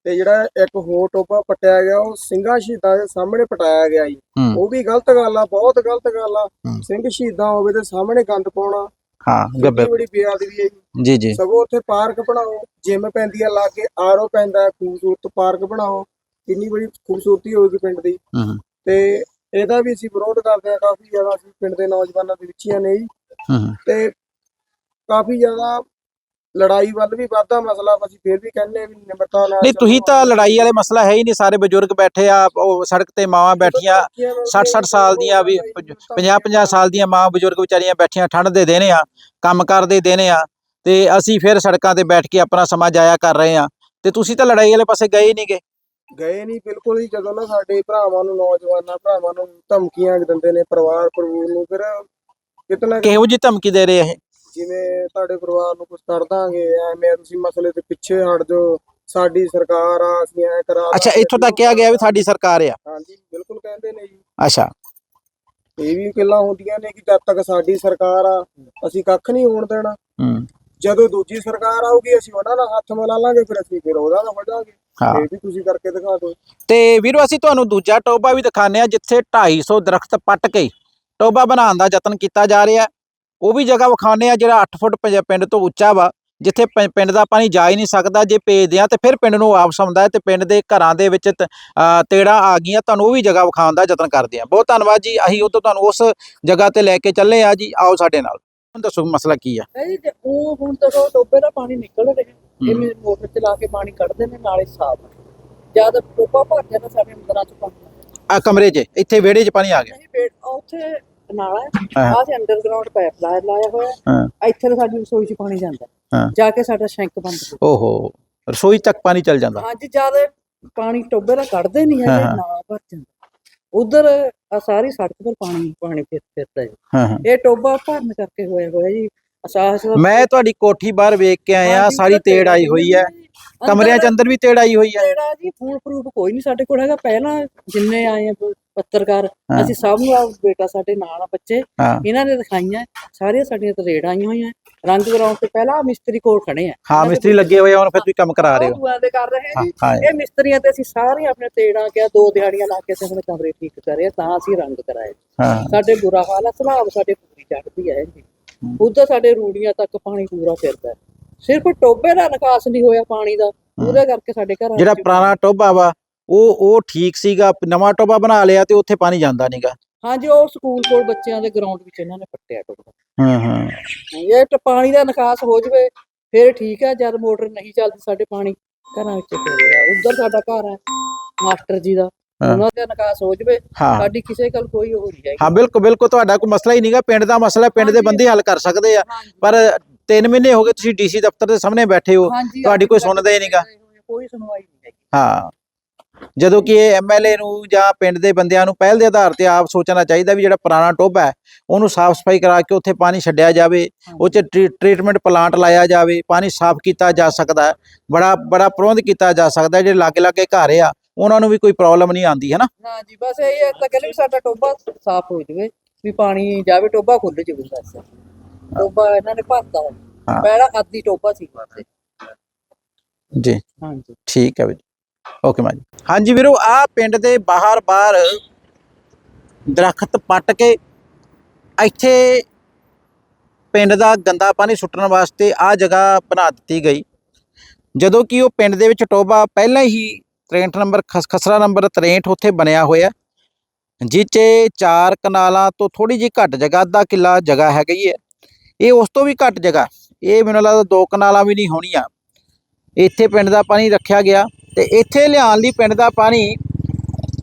ਤੇ ਜਿਹੜਾ ਇੱਕ ਹੋਰ ਟੋਪਾ ਪਟਿਆ ਗਿਆ ਉਹ ਸਿੰਘਾਂ ਸ਼ਹੀਦਾਂ ਦੇ ਸਾਹਮਣੇ ਪਟਾਇਆ ਗਿਆ ਜੀ। ਉਹ ਵੀ ਗਲਤ ਗੱਲ ਆ ਬਹੁਤ ਗਲਤ ਗੱਲ ਆ। ਸਿੰਘ ਸ਼ਹੀਦਾਂ ਹੋਵੇ ਤੇ ਸਾਹਮਣੇ ਗੰਦ ਪਾਉਣਾ। ਹਾਂ ਗੱਬੇ ਬੜੀ ਬੇਅਦਬੀ ਹੈ ਜੀ। ਜੀ ਸਗੋਂ ਉੱਥੇ ਪਾਰਕ ਬਣਾਓ ਜਿਮ ਪੈਂਦੀ ਆ ਲਾ ਕੇ ਆਰੋ ਪੈਂਦਾ ਖੂਬਸੂਰਤ ਪਾਰਕ ਬਣਾਓ। ਕਿੰਨੀ ਬੜੀ ਖੂਬਸੂਰਤੀ ਹੋਏਗੀ ਪਿੰਡ ਦੀ। ਹੂੰ। ਤੇ ਇਹਦਾ ਵੀ ਅਸੀਂ ਵਿਰੋਧ ਕਰਦੇ ਆ ਕਾਫੀ ਜ਼ਿਆਦਾ ਅਸੀਂ ਪਿੰਡ ਦੇ ਨੌਜਵਾਨਾਂ ਦੇ ਵਿੱਚੀਆਂ ਨੇ ਜੀ ਹੂੰ ਤੇ ਕਾਫੀ ਜ਼ਿਆਦਾ ਲੜਾਈ ਵੱਲ ਵੀ ਵਾਧਾ ਮਸਲਾ ਅਸੀਂ ਫਿਰ ਵੀ ਕਹਿੰਦੇ ਵੀ ਨਿਮਰਤਾ ਨਾਲ ਨਹੀਂ ਤੁਸੀਂ। ਤਾਂ ਲੜਾਈ ਵਾਲੇ ਮਸਲਾ ਹੈ ਹੀ ਨਹੀਂ ਸਾਰੇ ਬਜ਼ੁਰਗ ਬੈਠੇ ਆ ਉਹ ਸੜਕ ਤੇ ਮਾਵਾਂ ਬੈਠੀਆਂ 60 60 ਸਾਲ ਦੀਆਂ ਵੀ 50 50 ਸਾਲ ਦੀਆਂ ਮਾਂ ਬਜ਼ੁਰਗ ਵਿਚਾਰੀਆਂ ਬੈਠੀਆਂ ਠੰਡ ਦੇ ਦਿਨ ਆ ਕੰਮ ਕਰਦੇ ਦਿਨ ਆ ਤੇ ਅਸੀਂ ਫਿਰ ਸੜਕਾਂ ਤੇ ਬੈਠ ਕੇ ਆਪਣਾ ਸਮਾਂ ਜਾਇਆ ਕਰ ਰਹੇ ਆ ਤੇ ਤੁਸੀਂ ਤਾਂ ਲੜਾਈ ਵਾਲੇ ਪਾਸੇ ਗਏ ਹੀ ਨਹੀਂਗੇ ਗਏ ਨਹੀਂ ਬਿਲਕੁਲ ਹੀ ਜਦੋਂ ਨਾ ਸਾਡੇ ਭਰਾਵਾਂ ਨੂੰ ਨੌਜਵਾਨਾਂ ਭਰਾਵਾਂ ਨੂੰ ਧਮਕੀਆਂ ਦਿੰਦੇ ਨੇ ਪਰਿਵਾਰ ਪਰਿਵਾਰ ਨੂੰ ਫਿਰ ਕਿਤਨਾ ਕਿਹੋ ਜੀ ਧਮਕੀ ਦੇ ਰਹੇ ਇਹ? ਜਿਵੇਂ ਤੁਹਾਡੇ ਪਰਿਵਾਰ ਨੂੰ ਕੁਝ ਕਰ ਦਾਂਗੇ ਐਵੇਂ ਤੁਸੀਂ ਮਸਲੇ ਦੇ ਪਿੱਛੇ ਹਟ ਜਾਓ ਸਾਡੀ ਸਰਕਾਰ ਆ ਅਸੀਂ ਐ ਕਰਾ ਅੱਛਾ ਇੱਥੋਂ ਤੱਕ ਕਿਹਾ ਗਿਆ ਵੀ ਸਾਡੀ ਸਰਕਾਰ ਆ? ਹਾਂਜੀ ਬਿਲਕੁਲ ਕਹਿੰਦੇ ਨੇ ਜੀ। ਅੱਛਾ। ਇਹ ਵੀ ਗੱਲਾਂ ਹੁੰਦੀਆਂ ਨੇ ਕਿ ਜਦ ਤੱਕ ਸਾਡੀ ਸਰਕਾਰ ਆ ਅਸੀਂ ਕੱਖ ਨਹੀਂ ਹੋਣ ਦੇਣਾ। ਹੂੰ। ਜਦੋਂ ਦੂਜੀ ਸਰਕਾਰ ਆਊਗੀ ਅਸੀਂ ਉਹਨਾਂ ਨਾਲ ਹੱਥ ਮਿਲਾ ਲਾਂਗੇ ਫਿਰ ਅਸੀਂ ਫਿਰ ਉਹਦਾ ਹਾਂ। ਇਹ ਵੀ ਤੁਸੀਂ ਕਰਕੇ ਦਿਖਾ ਦਿਓ। ਤੇ ਵੀਰੋ ਅਸੀਂ ਤੁਹਾਨੂੰ ਦੂਜਾ ਟੋਬਾ ਵੀ ਦਿਖਾਉਂਦੇ ਆ ਜਿੱਥੇ 250 ਦਰਖਤ ਪੱਟ ਕੇ ਟੋਬਾ ਬਣਾਉਣ ਦਾ ਯਤਨ ਕੀਤਾ ਜਾ ਰਿਹਾ ਉਹ ਵੀ ਜਗ੍ਹਾ ਵਿਖਾਉਂਦੇ ਆ ਜਿਹੜਾ 8 ਫੁੱਟ ਪਿੰਡ ਤੋਂ ਉੱਚਾ ਵਾ ਜਿੱਥੇ ਪ- ਪਿੰਡ ਦਾ ਪਾਣੀ ਜਾ ਹੀ ਨਹੀਂ ਸਕਦਾ ਜੇ ਭੇਜਦੇ ਆ ਤੇ ਫਿਰ ਪਿੰਡ ਨੂੰ ਵਾਪਸ ਆਉਂਦਾ ਹੈ ਤੇ ਪਿੰਡ ਦੇ ਘਰਾਂ ਦੇ ਵਿੱਚ ਤ- ਅ, ਤੇੜਾਂ ਆ ਗਈਆਂ ਤੁਹਾਨੂੰ ਉਹ ਵੀ ਜਗ੍ਹਾ ਵਿਖਾਉਣ ਦਾ ਯਤਨ ਕਰਦੇ ਆ ਬਹੁਤ ਧੰਨਵਾਦ ਜੀ ਅਸੀਂ ਉਹ ਤੋਂ ਤੁਹਾਨੂੰ ਉਸ ਜਗ੍ਹਾ ਤੇ ਲੈ ਕੇ ਚੱਲੇ ਆ ਜੀ ਆਓ ਸਾਡੇ ਨਾਲ। ਹੁਣ ਦੱਸੋ ਮਸਲਾ ਕੀ ਆ? ਨਹੀਂ ਤੇ ਉਹ ਹੁਣ ਤਾਂ ਉਹ ਟੋਬੇ ਦਾ ਪਾਣੀ ਨਿਕਲ ਰਿਹਾ ਇਹ ਮੇਰੇ ਮੋਟਰ ਚਲਾ ਕੇ ਪਾਣੀ ਕੱਢਦੇ ਨੇ ਨਾਲੇ ਸਾਫ਼। ਜਦ ਟੋਬਾ ਭਰ ਜਾਂਦਾ ਸਾਡੇ ਅੰਦਰਾਂ ਚ ਪਾਣੀ ਆ ਕਮਰੇ 'ਚ ਇੱਥੇ ਵਿਹੜੇ 'ਚ ਪਾਣੀ ਆ ਗਿਆ? ਨਹੀਂ ਬੇਟ ਉੱਥੇ ਨਾਲਾ। ਆਹ ਤੇ ਅੰਡਰਗਰਾਉਂਡ ਪਾਈਪ ਲਾਇਆ ਹੋਇਆ ਹਾਂ। ਹੈ। ਇੱਥੇ ਸਾਡੀ ਰਸੋਈ ਚ ਪਾਣੀ ਜਾਂਦਾ। ਜਾ ਕੇ ਸਾਡਾ ਸ਼ੈਂਕ ਬੰਦ ਓਹੋ ਰਸੋਈ ਤੱਕ ਪਾਣੀ ਚੱਲ ਜਾਂਦਾ। ਹਾਂਜੀ ਜਦ ਪਾਣੀ ਟੋਬੇ ਦਾ ਕੱਢਦੇ ਨਹੀਂ ਹਾਂ। ਨਾਲਾ ਭਰ ਜਾਂਦਾ। ਉਧਰ ਆ ਸਾਰੀ ਸੜਕ ਪਰ ਪਾਣੀ ਪਾਣੀ ਫਿਰ ਫਿਰਦਾ ਜੀ। ਹਾਂ ਹਾਂ। ਇਹ ਟੋਬਾ ਭਰਨ ਕਰਕੇ ਹੋਇਆ ਹੋਇਆ ਜੀ। ਅਸਾਸ ਮੈਂ ਤੁਹਾਡੀ ਕੋਠੀ ਬਾਹਰ ਵੇਖ ਕੇ ਆਇਆ ਸਾਰੀ ਤੇੜ ਆਈ ਹੋਈ ਹੈ। ਕਮਰਿਆਂ 'ਚ ਅੰਦਰ ਵੀ ਤੇੜ ਆਈ ਹੋਈ ਹੈ। ਤੇੜਾ ਜੀ ਫੋਨ ਪ੍ਰੂਫ ਕੋਈ ਨਹੀਂ ਸਾਡੇ ਕੋਲ ਹੈਗਾ। ਪਹਿਲਾਂ ਜਿੰਨੇ ਆਏ ਆ ਪ- ਪੱਤਰਕਾਰ ਹਾਂ। ਅਸੀਂ ਸਭ ਨੂੰ ਆ ਬੇਟਾ ਸਾਡੇ ਨਾਲ ਆ ਬੱਚੇ। ਹਾਂ। ਇਹਨਾਂ ਨੇ ਦਿਖਾਈਆਂ ਸਾਰੀਆਂ ਸਾਡੀਆਂ ਤਰੇੜ ਆਈਆਂ ਹੋਈਆਂ। ਰੰਗ ਕਰਾਉਣ ਤੋਂ ਪਹਿਲਾਂ ਮਿਸਤਰੀ ਕੋਲ ਖੜੇ ਆ। ਹਾਂ ਮਿਸਤਰੀ ਲੱਗੇ ਹੋਏ ਆ ਹੁਣ ਫਿਰ ਤੁਸੀਂ ਕੰਮ ਕਰਾ ਰਹੇ ਹੋ। ਦੂਆਂ ਦੇ ਕਰ ਰਹੇ ਹਾਂ ਜੀ। ਹਾਂ ਇਹ ਮਿਸਤਰੀਆਂ ਤੇ ਅਸੀਂ ਸਾਰੇ ਆਪਣੇ ਤੇੜਾਂ ਕਿਆ ਦੋ ਦਿਹਾੜੀਆਂ ਲਾ ਕੇ ਅਸੀਂ ਆਪਣੇ ਕਮਰੇ ਠੀਕ ਕਰੇ ਤਾਂ ਅਸੀਂ ਰੰਗ ਕਰਾਏ। ਹਾਂ। ਸਾਡੇ ਬੁਰਾ ਹਾਲ ਆ ਸਲਾਬ ਸਾਡੇ ਪੂਰੀ ਚੜਦੀ ਹੈ ਜੀ। ਉਧਰ ਸਾਡੇ ਰੂੜੀਆਂ ਤੱਕ ਪਾਣੀ ਪੂਰਾ ਫਿਰਦਾ। ਹੈ। ਸਿਰਫ ਟੋਬੇ ਦਾ ਨਿਕਾਸ ਨਹੀਂ ਹੋਇਆ ਪਾਣੀ ਦਾ ਉਹਦੇ ਕਰਕੇ ਸਾਡੇ ਘਰ ਜਿਹੜਾ ਪੁਰਾਣਾ ਟੋਬਾ ਵਾ ਉਹ ਉਹ ਠੀਕ ਸੀਗਾ ਨਵਾਂ ਟੋਬਾ ਬਣਾ ਲਿਆ ਤੇ ਉੱਥੇ ਪਾਣੀ ਜਾਂਦਾ ਨਹੀਂਗਾ ਹਾਂਜੀ ਉਹ ਸਕੂਲ ਕੋਲ ਬੱਚਿਆਂ ਦੇ ਗਰਾਊਂਡ ਵਿੱਚ ਇਹਨਾਂ ਨੇ ਪੱਟਿਆ ਟੋਬਾ ਹਾਂ ਹਾਂ। ਇਹ ਤਾਂ ਪਾਣੀ ਦਾ ਨਿਕਾਸ ਹੋ ਜਵੇ ਫਿਰ ਠੀਕ ਹੈ ਜਦ ਮੋਟਰ ਨਹੀਂ ਚੱਲਦੀ ਸਾਡੇ ਪਾਣੀ ਘਰਾਂ ਵਿੱਚ ਫਿਰਦਾ ਉਧਰ ਸਾਡਾ ਘਰ ਹੈ ਮਾਸਟਰ ਜੀ ਦਾ। ਹਾਂ। ਉਹਨਾਂ ਦਾ ਨਿਕਾਸ ਹੋ ਜਵੇ ਹਾਂ। ਸਾਡੀ ਕਿਸੇ ਗੱਲ ਕੋਈ ਉਹ ਨਹੀਂ ਹੈਗੀ। ਹਾਂ ਬਿਲਕੁਲ ਬਿਲਕੁਲ ਤੁਹਾਡਾ ਕੋਈ ਮਸਲਾ ਹੀ ਨਹੀਂਗਾ। ਪਿੰਡ ਦਾ ਮਸਲਾ ਪਿੰਡ ਦੇ ਹਾਂਜੀ। ਬੰਦੇ ਹੱਲ ਕਰ ਸਕਦੇ ਆ। ਪਰ 3 ਮਹੀਨੇ ਹੋ ਗਏ ਤੁਸੀਂ ਡੀਸੀ ਦਫ਼ਤਰ ਦੇ ਸਾਹਮਣੇ ਬੈਠੇ ਹੋ ਹਾਂਜੀ, ਤੁਹਾਡੀ ਕੋਈ ਤੱਕ ਸੁਣਦਾ ਹੀ ਨੀਗਾ। ਕੋਈ ਸੁਣਵਾਈ ਨਹੀਂ ਹੈਗੀ। ਹਾਂ। ਜਦੋਂ ਕਿ ਇਹ ਐਮਐਲਏ ਨੂੰ ਜਾਂ ਪਿੰਡ ਦੇ ਬੰਦਿਆਂ ਨੂੰ ਪਹਿਲ ਦੇ ਆਧਾਰ ਤੇ ਆਪ ਸੋਚਣਾ ਚਾਹੀਦਾ ਵੀ ਜਿਹੜਾ ਪੁਰਾਣਾ ਟੋਬਾ ਹੈ ਉਹਨੂੰ ਸਾਫ਼ ਸਫ਼ਾਈ ਕਰਾ ਕੇ ਉੱਥੇ ਪਾਣੀ ਛੱਡਿਆ ਜਾਵੇ ਉਹ 'ਚ ਟਰੀ- ਟਰੀਟਮੈਂਟ ਪਲਾਂਟ ਲਾਇਆ ਜਾਵੇ ਪਾਣੀ ਸਾਫ਼ ਕੀਤਾ ਜਾ ਸਕਦਾ ਹੈ ਬੜਾ ਬੜਾ ਪ੍ਰਬੰਧ ਕੀਤਾ ਜਾ ਸਕਦਾ ਹੈ। ਜਿਹੜੇ ਲਾਗੇ ਲਾਗੇ ਘਰ ਆ ਉਹਨਾਂ ਨੂੰ ਵੀ ਕੋਈ ਪ੍ਰੋਬਲਮ ਨਹੀਂ ਆਉਂਦੀ ਹੈ ਨਾ ਹਾਂ ਜੀ ਬਸ ਇਹ ਹੈ ਤਾਂ ਕਹਿੰਦੇ ਵੀ ਸਾਡਾ ਟੋਬਾ ਸਾਫ਼ ਹੋ ਜਵੇ ਵੀ ਪਾਣੀ ਜਾਵੇ ਟੋਬਾ ਖੁੱਲ ਜਵੇ ਬਸ ਟੋਬਾ ਇਹਨਾਂ ਨੇ ਭਰਤਾ ਵਾ। ਹਾਂ। ਪਹਿਲਾਂ ਖਾਦੀ ਟੋਬਾ ਸੀ ਬਸ ਜੀ ਹਾਂਜੀ ਠੀਕ ਹੈ ਵੀਰ ਓਕੇ ਮਾਜੀ ਹਾਂਜੀ ਵੀਰੋ ਆ ਪਿੰਡ ਦੇ ਬਾਹਰ ਬਾਹਰ ਦਰਖਤ ਪੱਟ ਕੇ ਇੱਥੇ ਪਿੰਡ ਦਾ ਗੰਦਾ ਪਾਣੀ ਸੁੱਟਣ ਵਾਸਤੇ ਆ ਜਗ੍ਹਾ ਬਣਾ ਦਿੱਤੀ ਗਈ। ਜਦੋਂ ਕਿ ਉਹ ਪਿੰਡ ਦੇ ਵਿੱਚ ਟੋਬਾ ਪਹਿਲਾਂ ਹੀ 63 ਨੰਬਰ ਖਸ- ਖਸਰਾ ਨੰਬਰ 63 ਉੱਥੇ ਬਣਿਆ ਹੋਇਆ ਜਿਹ ਚਾਰ ਕਨਾਲਾਂ ਤੋਂ ਥੋੜੀ ਜਿਹੀ ਘੱਟ ਜਗ੍ਹਾ, ਅੱਧਾ ਕਿੱਲਾ ਜਗ੍ਹਾ ਹੈਗੀ ਹੈ। ਇਹ ਉਸ ਤੋਂ ਵੀ ਘੱਟ ਜਗ੍ਹਾ। ਇਹ ਮੈਨੂੰ ਲੱਗਦਾ ਦੋ ਕਨਾਲਾਂ ਵੀ ਨਹੀਂ ਹੋਣੀਆਂ। ਇੱਥੇ ਪਿੰਡ ਦਾ ਪਾਣੀ ਰੱਖਿਆ ਗਿਆ ਤੇ ਇੱਥੇ ਲਿਆਉਣ ਲਈ ਪਿੰਡ ਦਾ ਪਾਣੀ